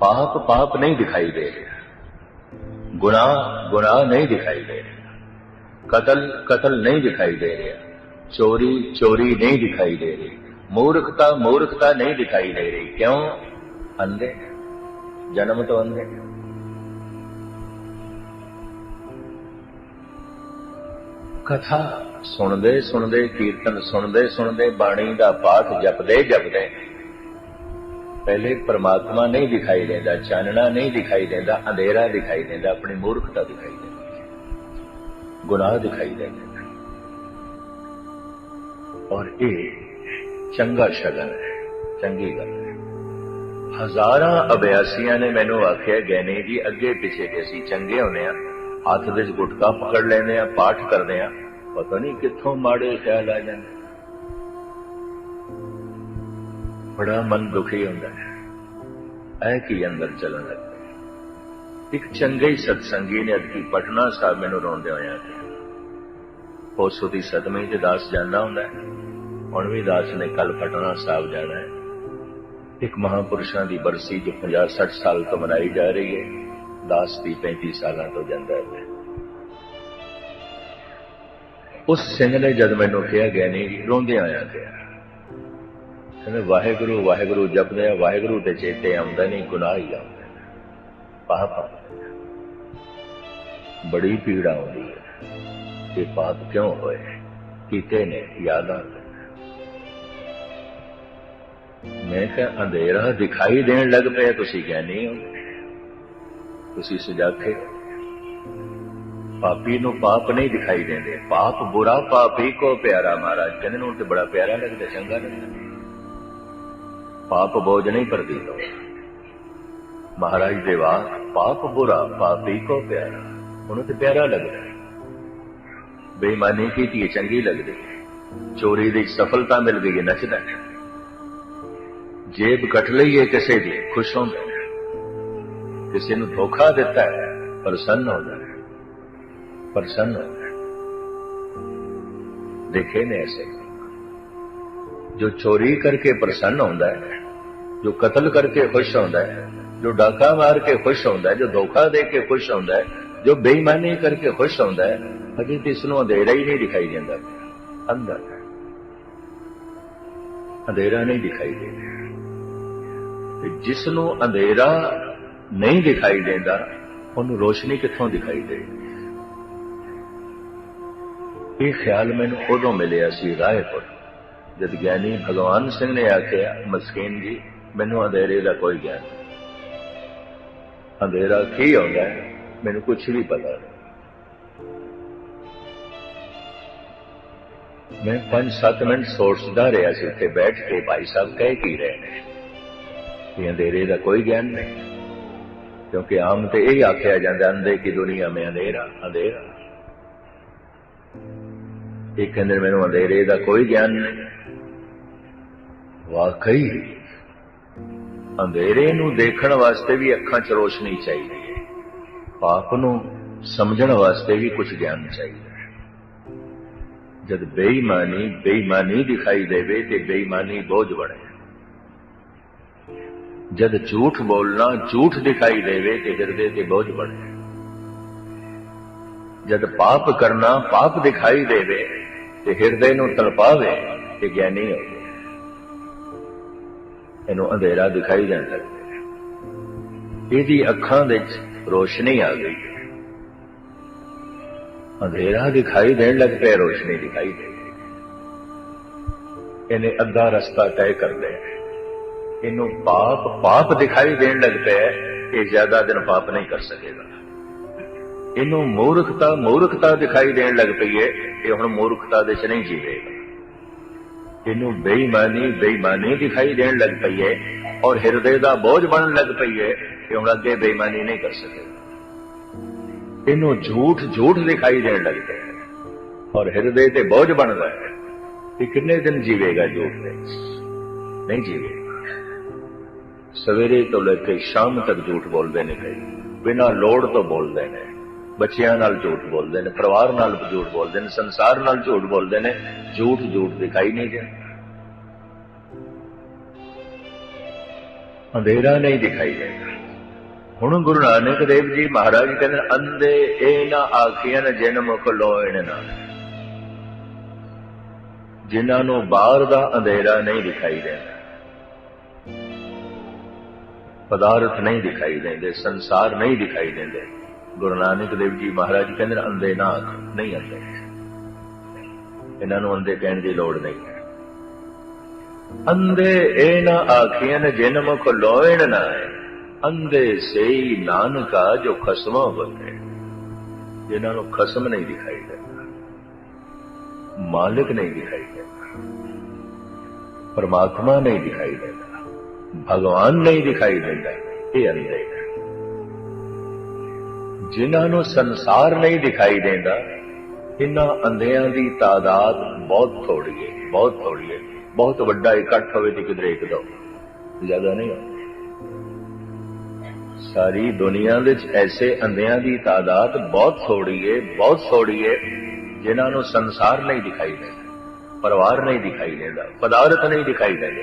पाप पाप नहीं दिखाई दे रहा गुनाह गुनाह नहीं दिखाई दे रहा कत्ल कत्ल नहीं दिखाई दे रहा चोरी चोरी नहीं दिखाई दे रही मूर्खता मूर्खता नहीं दिखाई दे रही क्यों अंधे जन्म तो अंधे ਕਥਾ ਸੁਣਦੇ ਸੁਣਦੇ ਕੀਰਤਨ ਸੁਣਦੇ ਸੁਣਦੇ ਬਾਣੀ ਦਾ ਪਾਠ ਜਪਦੇ ਜਪਦੇ ਪਹਿਲੇ ਪਰਮਾਤਮਾ ਨਹੀਂ ਦਿਖਾਈ ਦਿੰਦਾ, ਚਾਨਣਾ ਨਹੀਂ ਦਿਖਾਈ ਦਿੰਦਾ, ਅੰਧੇਰਾ ਦਿਖਾਈ ਦਿੰਦਾ, ਆਪਣੀ ਮੂਰਖਤਾ ਦਿਖਾਈ ਦਿੰਦੀ ਗੁਨਾਹ ਦਿਖਾਈ ਦਿੰਦਾ ਔਰ ਇਹ ਚੰਗਾ ਸ਼ਗਨ ਹੈ, ਚੰਗੀ ਗੱਲ ਹੈ। ਹਜ਼ਾਰਾਂ ਅਭਿਆਸੀਆਂ ਨੇ ਮੈਨੂੰ ਆਖਿਆ ਗੈਨੀ ਜੀ, ਅੱਗੇ ਪਿੱਛੇ ਕਿ ਅਸੀਂ ਚੰਗੇ ਹੁੰਦੇ ਆ ਹੱਥ ਵਿੱਚ ਗੁਟਕਾ ਪਕੜ ਲੈਂਦੇ ਆ ਪਾਠ ਕਰਦੇ ਆ ਪਤਾ ਨਹੀਂ ਕਿੱਥੋਂ ਮਾੜੇ ਖਿਆਲ ਆ ਜਾਂਦੇ। ਬੜਾ ਮਨ ਦੁਖੀ ਹੁੰਦਾ ਹੈ। ਐ ਕੀ ਅੰਦਰ ਚੱਲਣ ਲੱਗਦਾ ਇੱਕ ਚੰਗੇ ਹੀ ਸਤਸੰਗੀ ਨੇ ਅਦਕੀ ਪਟਨਾ ਸਾਹਿਬ ਮੈਨੂੰ ਰੋਂਦੇ ਹੋਇਆ ਕਿ ਉਸ ਦੀ ਸਦਮੇ ਤੇ ਦਾਸ ਜਾਂਦਾ ਹੁੰਦਾ ਹੈ। ਹੁਣ ਵੀ ਦਾਸ ਨੇ ਕੱਲ ਪਟਨਾ ਸਾਹਿਬ ਜਾਣਾ ਹੈ। ਇੱਕ ਮਹਾਪੁਰਸ਼ਾਂ ਦੀ ਬਰਸੀ ਜੋ 50 60 ਸਾਲ ਤੋਂ ਮਨਾਈ ਜਾ ਰਹੀ ਹੈ, ਦਾਸ ਦੀ 35 ਸਾਲਾਂ ਤੋਂ ਜਾਂਦਾ ਹੈ। ਉਸ ਸਿੰਘ ਨੇ ਜਦ ਮੈਨੂੰ ਕਿਹਾ ਗਿਆ ਨਹੀਂ ਰੋਂਦੇ ਆਇਆ ਗਿਆ ਕਹਿੰਦੇ, ਵਾਹਿਗੁਰੂ ਵਾਹਿਗੁਰੂ ਜਪਦੇ ਆ, ਵਾਹਿਗੁਰੂ ਤੇ ਚੇਤੇ ਆਉਂਦਾ ਨਹੀਂ, ਗੁਨਾਹ ਹੀ ਆਉਂਦਾ ਪਾਪ ਬੜੀ ਪੀੜਾ ਆਉਂਦੀ ਹੈ। ਕਿ ਪਾਪ ਕਿਉਂ ਹੋਏ? ਕੀਤੇ ਨੇ ਯਾਦਾਂ। ਮੈਂ ਕਿਹਾ, ਅੰਧੇਰਾ ਦਿਖਾਈ ਦੇਣ ਲੱਗ ਪਿਆ ਤੁਸੀਂ ਕਹਿੰਦੇ ਹੋ। ਤੁਸੀਂ ਸੁਜਾਖੇ ਪਾਪੀ ਨੂੰ ਪਾਪ ਨਹੀਂ ਦਿਖਾਈ ਦਿੰਦੇ। ਪਾਪ ਬੁਰਾ, ਪਾਪੀ ਕੋ ਪਿਆਰਾ ਮਹਾਰਾਜ। ਕਹਿੰਦੇ ਨੂੰ ਤੇ ਬੜਾ ਪਿਆਰਾ ਲੱਗਦਾ, ਚੰਗਾ ਲੱਗਦਾ। ਪਾਪ ਬੋਝ ਬੋਝਣੇ ਪਰਦੀਨੋ ਮਹਾਰਾਜ ਦੇ ਵਾਸ ਪਾਪ ਬੁਰਾ, ਪਾਪੀ ਕੋ ਪਿਆਰਾ। ਉਹਨੂੰ ਤੇ ਪਿਆਰਾ ਲੱਗਦਾ ਬੇਈਮਾਨੀ ਕੀਤੀ ਚੰਗੀ ਲੱਗਦੀ ਚੋਰੀ ਦੀ ਸਫਲਤਾ ਮਿਲ ਗਈ ਨੱਚਦਾ ਜੇਬ ਕੱਟ ਲਈਏ ਕਿਸੇ ਦੀ, ਖੁਸ਼ ਹੁੰਦਾ ਕਿਸੇ ਨੂੰ ਧੋਖਾ ਦਿੱਤਾ ਹੈ, ਪ੍ਰਸੰਨ ਹੋ। ਜਾਂਦਾ ਪ੍ਰਸੰਨ ਹੋ। ਜਾਂਦਾ ਦੇਖੇ ਨੇ ਐਸੇ ਜੋ ਚੋਰੀ ਕਰਕੇ ਪ੍ਰਸੰਨ ਹੁੰਦਾ ਹੈ ਜੋ ਕਤਲ ਕਰਕੇ ਖੁਸ਼ ਹੁੰਦਾ ਹੈ, ਜੋ ਡਾਕਾ ਮਾਰ ਕੇ ਖੁਸ਼ ਹੁੰਦਾ ਹੈ, ਜੋ ਧੋਖਾ ਦੇ ਕੇ ਖੁਸ਼ ਹੁੰਦਾ ਹੈ, ਜੋ ਬੇਈਮਾਨੀ ਕਰਕੇ ਖੁਸ਼ ਹੁੰਦਾ ਹੈ, ਅਜੇ ਤੇ ਇਸ ਨੂੰ ਅੰਧੇਰਾ ਹੀ ਨਹੀਂ ਦਿਖਾਈ ਦਿੰਦਾ। ਅੰਦਰ ਅੰਧੇਰਾ ਨਹੀਂ ਦਿਖਾਈ ਦਿੰਦਾ। ਜਿਸ ਨੂੰ ਅੰਧੇਰਾ ਨਹੀਂ ਦਿਖਾਈ ਦਿੰਦਾ, ਉਹਨੂੰ ਰੋਸ਼ਨੀ ਕਿੱਥੋਂ ਦਿਖਾਈ ਦੇ? ਇਹ ਖਿਆਲ ਮੈਨੂੰ ਉਦੋਂ ਮਿਲਿਆ ਸੀ ਰਾਏ ਕੋਲ ਜਦ ਗਿਆਨੀ ਭਗਵਾਨ ਸਿੰਘ ਨੇ ਆਖਿਆ, ਮਸਕੀਨ ਜੀ ਮੈਨੂੰ ਅੰਧੇਰੇ ਦਾ ਕੋਈ ਗਿਆਨ ਨਹੀਂ। ਅੰਧੇਰਾ ਕੀ ਹੁੰਦਾ ਹੈ, ਮੈਨੂੰ ਕੁਝ ਵੀ ਪਤਾ ਨਹੀਂ। ਮੈਂ 5-7 ਮਿੰਟ ਸੋਚਦਾ ਰਿਹਾ ਸੀ, ਉੱਥੇ ਬੈਠ ਕੇ ਭਾਈ ਸਾਹਿਬ ਕਹਿ ਕੀ ਰਹੇ ਨੇ। ਕਿ ਅੰਧੇਰੇ ਦਾ ਕੋਈ ਗਿਆਨ ਨਹੀਂ। ਕਿਉਂਕਿ ਆਮ ਤੇ ਇਹ ਆਖਿਆ ਜਾਂਦਾ, ਅੰਧੇ ਕੀ ਦੁਨੀਆ ਮੇਂ ਅੰਧੇਰਾ ਅੰਧੇਰਾ। ਇਹ ਕਹਿੰਦੇ ਮੈਨੂੰ ਅੰਧੇਰੇ ਦਾ ਕੋਈ ਗਿਆਨ ਨਹੀਂ। ਵਾਕਈ ਅੰਧੇਰੇ ਨੂੰ ਦੇਖਣ ਵਾਸਤੇ ਵੀ ਅੱਖਾਂ 'ਚ ਰੋਸ਼ਨੀ ਚਾਹੀਦੀ ਹੈ। ਪਾਪ ਨੂੰ ਸਮਝਣ ਵਾਸਤੇ ਵੀ ਕੁਝ ਗਿਆਨ ਚਾਹੀਦਾ ਹੈ। ਜਦ ਬੇਈਮਾਨੀ ਬੇਈਮਾਨੀ ਦਿਖਾਈ ਦੇਵੇ ਤੇ ਬੇਈਮਾਨੀ ਬੋਝ ਬਣੇ ਜਦ ਝੂਠ ਬੋਲਣਾ ਝੂਠ ਦਿਖਾਈ ਦੇਵੇ ਤੇ ਹਿਰਦੇ ਤੇ ਬੋਝ ਬਣੇ ਜਦ ਪਾਪ ਕਰਨਾ ਪਾਪ ਦਿਖਾਈ ਦੇਵੇ ਤੇ ਹਿਰਦੇ ਨੂੰ ਤਲਪਾਵੇ ਤੇ ਗਿਆਨੀ ਹੋਵੇ। ਇਹਨੂੰ ਅੰਧੇਰਾ ਦਿਖਾਈ ਦੇਣ ਲੱਗਦਾ ਇਹਦੀ ਅੱਖਾਂ ਵਿੱਚ ਰੋਸ਼ਨੀ ਆ ਗਈ ਅੰਧੇਰਾ ਦਿਖਾਈ ਦੇਣ ਲੱਗ ਪਿਆ, ਰੋਸ਼ਨੀ ਦਿਖਾਈ ਦੇ ਇਹਨੇ ਅੱਧਾ ਰਸਤਾ ਤੈਅ ਕਰ ਲਿਆ ਇਹਨੂੰ ਪਾਪ ਪਾਪ ਦਿਖਾਈ ਦੇਣ ਲੱਗ ਪਿਆ ਇਹ ਜ਼ਿਆਦਾ ਦਿਨ ਪਾਪ ਨਹੀਂ ਕਰ ਸਕੇਗਾ। ਇਹਨੂੰ ਮੂਰਖਤਾ ਮੂਰਖਤਾ ਦਿਖਾਈ ਦੇਣ ਲੱਗ ਪਈ ਹੈ, ਇਹ ਹੁਣ ਮੂਰਖਤਾ ਦੇ ਚ ਨਹੀਂ ਜੀਵੇਗਾ। ਇਹਨੂੰ ਬੇਈਮਾਨੀ ਬੇਈਮਾਨੀ ਦਿਖਾਈ ਦੇਣ ਲੱਗ ਪਈ ਹੈ ਔਰ ਹਿਰਦੇ ਦਾ ਬੋਝ ਬਣਨ ਲੱਗ ਪਈ ਹੈ ਕਿ ਹੁਣ ਅੱਗੇ ਬੇਈਮਾਨੀ ਨਹੀਂ ਕਰ ਸਕੇ। ਇਹਨੂੰ ਝੂਠ ਝੂਠ ਦਿਖਾਈ ਦੇਣ ਲੱਗ ਪਿਆ ਔਰ ਹਿਰਦੇ ਤੇ ਬੋਝ ਬਣਦਾ ਹੈ ਕਿ ਕਿੰਨੇ ਦਿਨ ਜੀਵੇਗਾ ਝੂਠ ਦੇ ਨਹੀਂ ਜੀਵੇਗਾ। ਸਵੇਰੇ ਤੋਂ ਲੈ ਕੇ ਸ਼ਾਮ ਤੱਕ ਝੂਠ ਬੋਲਦੇ ਨੇ ਕਈ ਬਿਨਾਂ ਲੋੜ ਤੋਂ ਬੋਲਦੇ ਨੇ। ਬੱਚਿਆਂ ਨਾਲ ਝੂਠ ਬੋਲਦੇ ਨੇ, ਪਰਿਵਾਰ ਨਾਲ ਝੂਠ ਬੋਲਦੇ ਨੇ, ਸੰਸਾਰ ਨਾਲ ਝੂਠ ਬੋਲਦੇ ਨੇ, ਝੂਠ ਝੂਠ ਦਿਖਾਈ ਨਹੀਂ ਦਿੰਦਾ। ਅੰਧੇਰਾ ਨਹੀਂ ਦਿਖਾਈ ਦੇਗਾ ਹੁਣ ਗੁਰੂ ਨਾਨਕ ਦੇਵ ਜੀ ਮਹਾਰਾਜ ਕਹਿੰਦੇ ਅੰਦੇ ਇਹ ਨਾ ਆਖੀਆਂ ਨ ਜਿਨ ਮੁਖ ਲੋਇਣ ਨਾ। ਜਿਨ੍ਹਾਂ ਨੂੰ ਬਾਹਰ ਦਾ ਅੰਧੇਰਾ ਨਹੀਂ ਦਿਖਾਈ ਦਿੰਦਾ। ਪਦਾਰਥ ਨਹੀਂ ਦਿਖਾਈ ਦਿੰਦੇ, ਸੰਸਾਰ ਨਹੀਂ ਦਿਖਾਈ ਦਿੰਦੇ। ਗੁਰੂ ਨਾਨਕ ਦੇਵ ਜੀ ਮਹਾਰਾਜ ਕਹਿੰਦੇ ਨੇ ਅੰਦੇ ਨਾ ਨਹੀਂ ਅੰਦੇ ਇਹਨਾਂ ਨੂੰ ਅੰਦੇ ਕਹਿਣ ਦੀ ਲੋੜ ਨਹੀਂ। ਹੈ ਅੰਦੇ ਇਹ ਨਾ ਆਖੀਆਂ ਨ ਜਿਨ ਮੁਖ ਲੋਇਣ ਨਾ ਅੰਦੇ ਸਈ ਨਾਨਕਾ ਜੋ ਖਸਮਾ ਬਤੇ ਜਿਨ੍ਹਾਂ ਨੂੰ ਖਸਮ ਨਹੀਂ ਦਿਖਾਈ ਦਿੰਦਾ ਮਾਲਕ ਨਹੀਂ ਦਿਖਾਈ ਦਿੰਦਾ ਪਰਮਾਤਮਾ ਨਹੀਂ ਦਿਖਾਈ ਦਿੰਦਾ ਭਗਵਾਨ ਨਹੀਂ ਦਿਖਾਈ ਦਿੰਦਾ। ਇਹ ਅੰਧੇ। ਜਿਨ੍ਹਾਂ ਨੂੰ ਸੰਸਾਰ ਨਹੀਂ ਦਿਖਾਈ ਦਿੰਦਾ ਇਹਨਾਂ ਅੰਧਿਆਂ ਦੀ ਤਾਦਾਦ ਬਹੁਤ ਥੋੜੀ ਹੈ ਬਹੁਤ ਥੋੜੀ ਹੈ ਬਹੁਤ ਵੱਡਾ ਇਕੱਠ ਹੋਵੇ ਤੇ ਕਿਧਰੇ ਇੱਕ ਦੋ ਜ਼ਿਆਦਾ ਨਹੀਂ ਸਾਰੀ ਦੁਨੀਆ ਵਿੱਚ ਐਸੇ ਅੰਧਿਆਂ ਦੀ ਤਾਦਾਦ ਬਹੁਤ ਥੋੜੀ ਹੈ ਬਹੁਤ ਥੋੜੀ ਹੈ ਜਿਨ੍ਹਾਂ ਨੂੰ ਸੰਸਾਰ ਨਹੀਂ ਦਿਖਾਈ ਦਿੰਦਾ, ਪਰਿਵਾਰ ਨਹੀਂ ਦਿਖਾਈ ਦਿੰਦਾ, ਪਦਾਰਥ ਨਹੀਂ ਦਿਖਾਈ ਦਿੰਦਾ।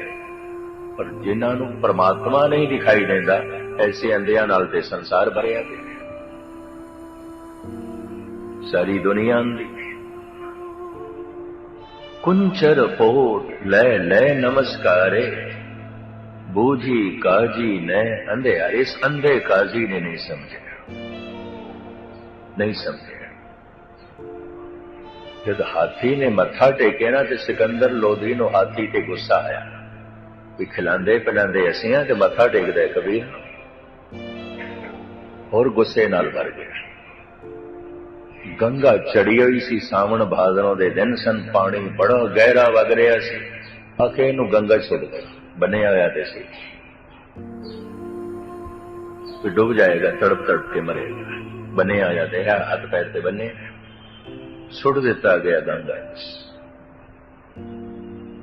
ਪਰ ਜਿਨ੍ਹਾਂ ਨੂੰ ਪਰਮਾਤਮਾ ਨਹੀਂ ਦਿਖਾਈ ਦਿੰਦਾ, ਐਸੇ ਅੰਧਿਆਂ ਨਾਲ ਤੇ ਸੰਸਾਰ ਭਰਿਆ ਪਿਆ। ਸਾਰੀ ਦੁਨੀਆ ਅੰਧੀ ਕੁੰਚਰ ਪੋਟ ਲੈ ਲੈ ਨਮਸਕਾਰੇ ਬੂਝੀ ਕਾਜੀ ਨੇ ਅੰਧੇ ਇਸ ਅੰਧੇ ਕਾਜੀ ਨੇ ਨਹੀਂ ਸਮਝਿਆ ਨਹੀਂ ਸਮਝਿਆ ਜਦ ਹਾਥੀ ਨੇ ਮੱਥਾ ਟੇਕਿਆ ਨਾ ਤੇ ਸਿਕੰਦਰ ਲੋਧੀ ਨੂੰ ਹਾਥੀ ਤੇ ਗੁੱਸਾ ਆਇਆ ਵੀ ਖਿਲਾਉਂਦੇ ਪਿਲਾਉਂਦੇ ਅਸੀਂ ਆ ਤੇ ਮੱਥਾ ਟੇਕਦਾ ਹੈ ਕਬੀਰ ਹੋਰ ਗੁੱਸੇ ਨਾਲ ਭਰ ਗਿਆ ਗੰਗਾ ਚੜੀ ਹੋਈ ਸੀ, ਸਾਵਣ ਭਾਦਰੋਂ ਦੇ ਦਿਨ ਸਨ, ਪਾਣੀ ਬੜਾ ਗਹਿਰਾ ਵਗ ਰਿਹਾ ਸੀ। ਆਖੇ ਨੂੰ ਗੰਗਾ ਛੁੱਟ ਗਈ ਬਣਿਆ ਹੋਇਆ ਤੇ ਸੀ। ਵੀ ਡੁੱਬ ਜਾਏਗਾ, ਤੜਪ ਤੜਪ ਕੇ ਮਰੇਗਾ। ਬਣਿਆ ਹੋਇਆ ਤੇ ਹੈ, ਹੱਥ ਪੈਰ ਤੇ ਬੰਨੇ ਸੁੱਟ ਦਿੱਤਾ ਗਿਆ ਗੰਗਾ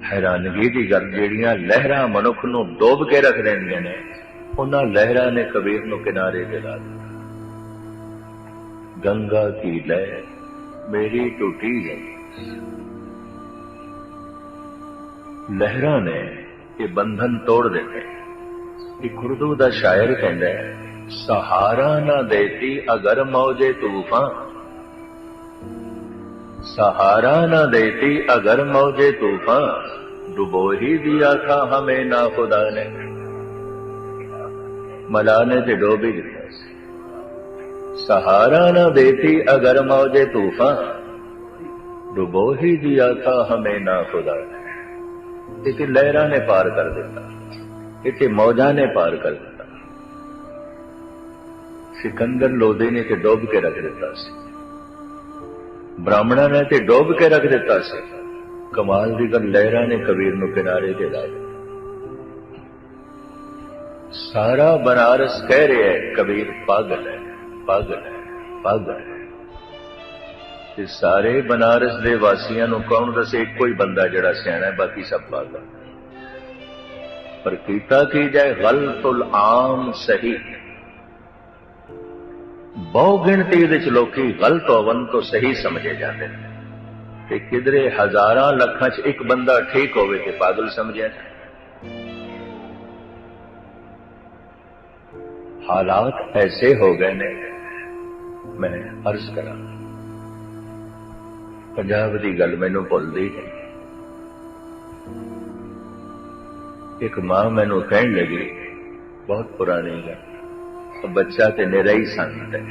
ਹੈਰਾਨਗੀ ਦੀ ਗੱਲ ਜਿਹੜੀਆਂ ਲਹਿਰਾਂ ਮਨੁੱਖ ਨੂੰ ਡੋਬ ਕੇ ਰੱਖ ਦਿੰਦੀਆਂ ਨੇ, ਉਹਨਾਂ ਲਹਿਰਾਂ ਨੇ ਕਬੀਰ ਨੂੰ ਕਿਨਾਰੇ ਤੇ ਲਾ ਦਿੱਤਾ। ਗੰਗਾ ਕੀ ਲਹਿਰ ਮੇਰੀ ਟੁੱਟੀ ਹੈ ਲਹਿਰਾਂ ਨੇ ਇਹ ਬੰਧਨ ਤੋੜ ਦਿੱਤੇ ਇਹ ਉਰਦੂ ਦਾ ਸ਼ਾਇਰ ਕਹਿੰਦਾ ਹੈ ਸਹਾਰਾ ਨਾ ਦੇਤੀ ਅਗਰ ਮੌਜੇ ਤੂਫਾਨ सहारा न देती अगर मौजे तूफान डुबो ही दिया था हमें ना खुदा ने मला ने ते डोबी दिया सहारा न देती अगर मौजे तूफान डुबो ही दिया था हमें ना खुदा ने इसे लहरा ने पार कर दिता इसे मौजा ने पार कर दिता सिकंदर लोधी ने ते डोब के रख दिता सी ਬ੍ਰਾਹਮਣਾਂ ਨੇ ਤੇ ਡੋਬ ਕੇ ਰੱਖ ਦਿੱਤਾ ਸੀ ਕਮਾਲ ਦੀ ਗੱਲ ਲਹਿਰਾਂ ਨੇ ਕਬੀਰ ਨੂੰ ਕਿਨਾਰੇ ਤੇ ਲਾ ਦਿੱਤਾ ਸਾਰਾ ਬਨਾਰਸ ਕਹਿ ਰਿਹਾ ਹੈ ਕਬੀਰ ਪਾਗਲ ਹੈ ਪਾਗਲ ਹੈ ਪਾਗਲ ਹੈ। ਤੇ ਸਾਰੇ ਬਨਾਰਸ ਦੇ ਵਾਸੀਆਂ ਨੂੰ ਕੌਣ ਦੱਸੇ, ਇੱਕੋ ਹੀ ਬੰਦਾ ਜਿਹੜਾ ਸਿਆਣਾ ਹੈ, ਬਾਕੀ ਸਭ ਪਾਗਲ ਪਰ ਕੀਤਾ ਕੀ ਜਾਏ, ਗਲਤੁਲ ਆਮ ਸਹੀ। ਬਹੁ ਗਿਣਤੀ ਵਿੱਚ ਲੋਕੀ ਗਲਤ ਹੋਵਨ ਤੋਂ ਸਹੀ ਸਮਝੇ ਜਾਂਦੇ ਨੇ। ਤੇ ਕਿਧਰੇ ਹਜ਼ਾਰਾਂ ਲੱਖਾਂ 'ਚ ਇੱਕ ਬੰਦਾ ਠੀਕ ਹੋਵੇ ਤੇ ਪਾਗਲ ਸਮਝਿਆ ਹਾਲਾਤ ਐਸੇ ਹੋ ਗਏ ਨੇ ਮੈਂ ਅਰਜ਼ ਕਰਾਂ। ਪੰਜਾਬ ਦੀ ਗੱਲ ਮੈਨੂੰ ਭੁੱਲਦੀ ਹੈ ਇੱਕ ਮਾਂ ਮੈਨੂੰ ਕਹਿਣ ਲੱਗੀ, ਬਹੁਤ ਪੁਰਾਣੀ ਗੱਲ ਬੱਚਾ ਤੇ ਨਿਰਾ ਹੀ ਸੰਤ ਹੈ।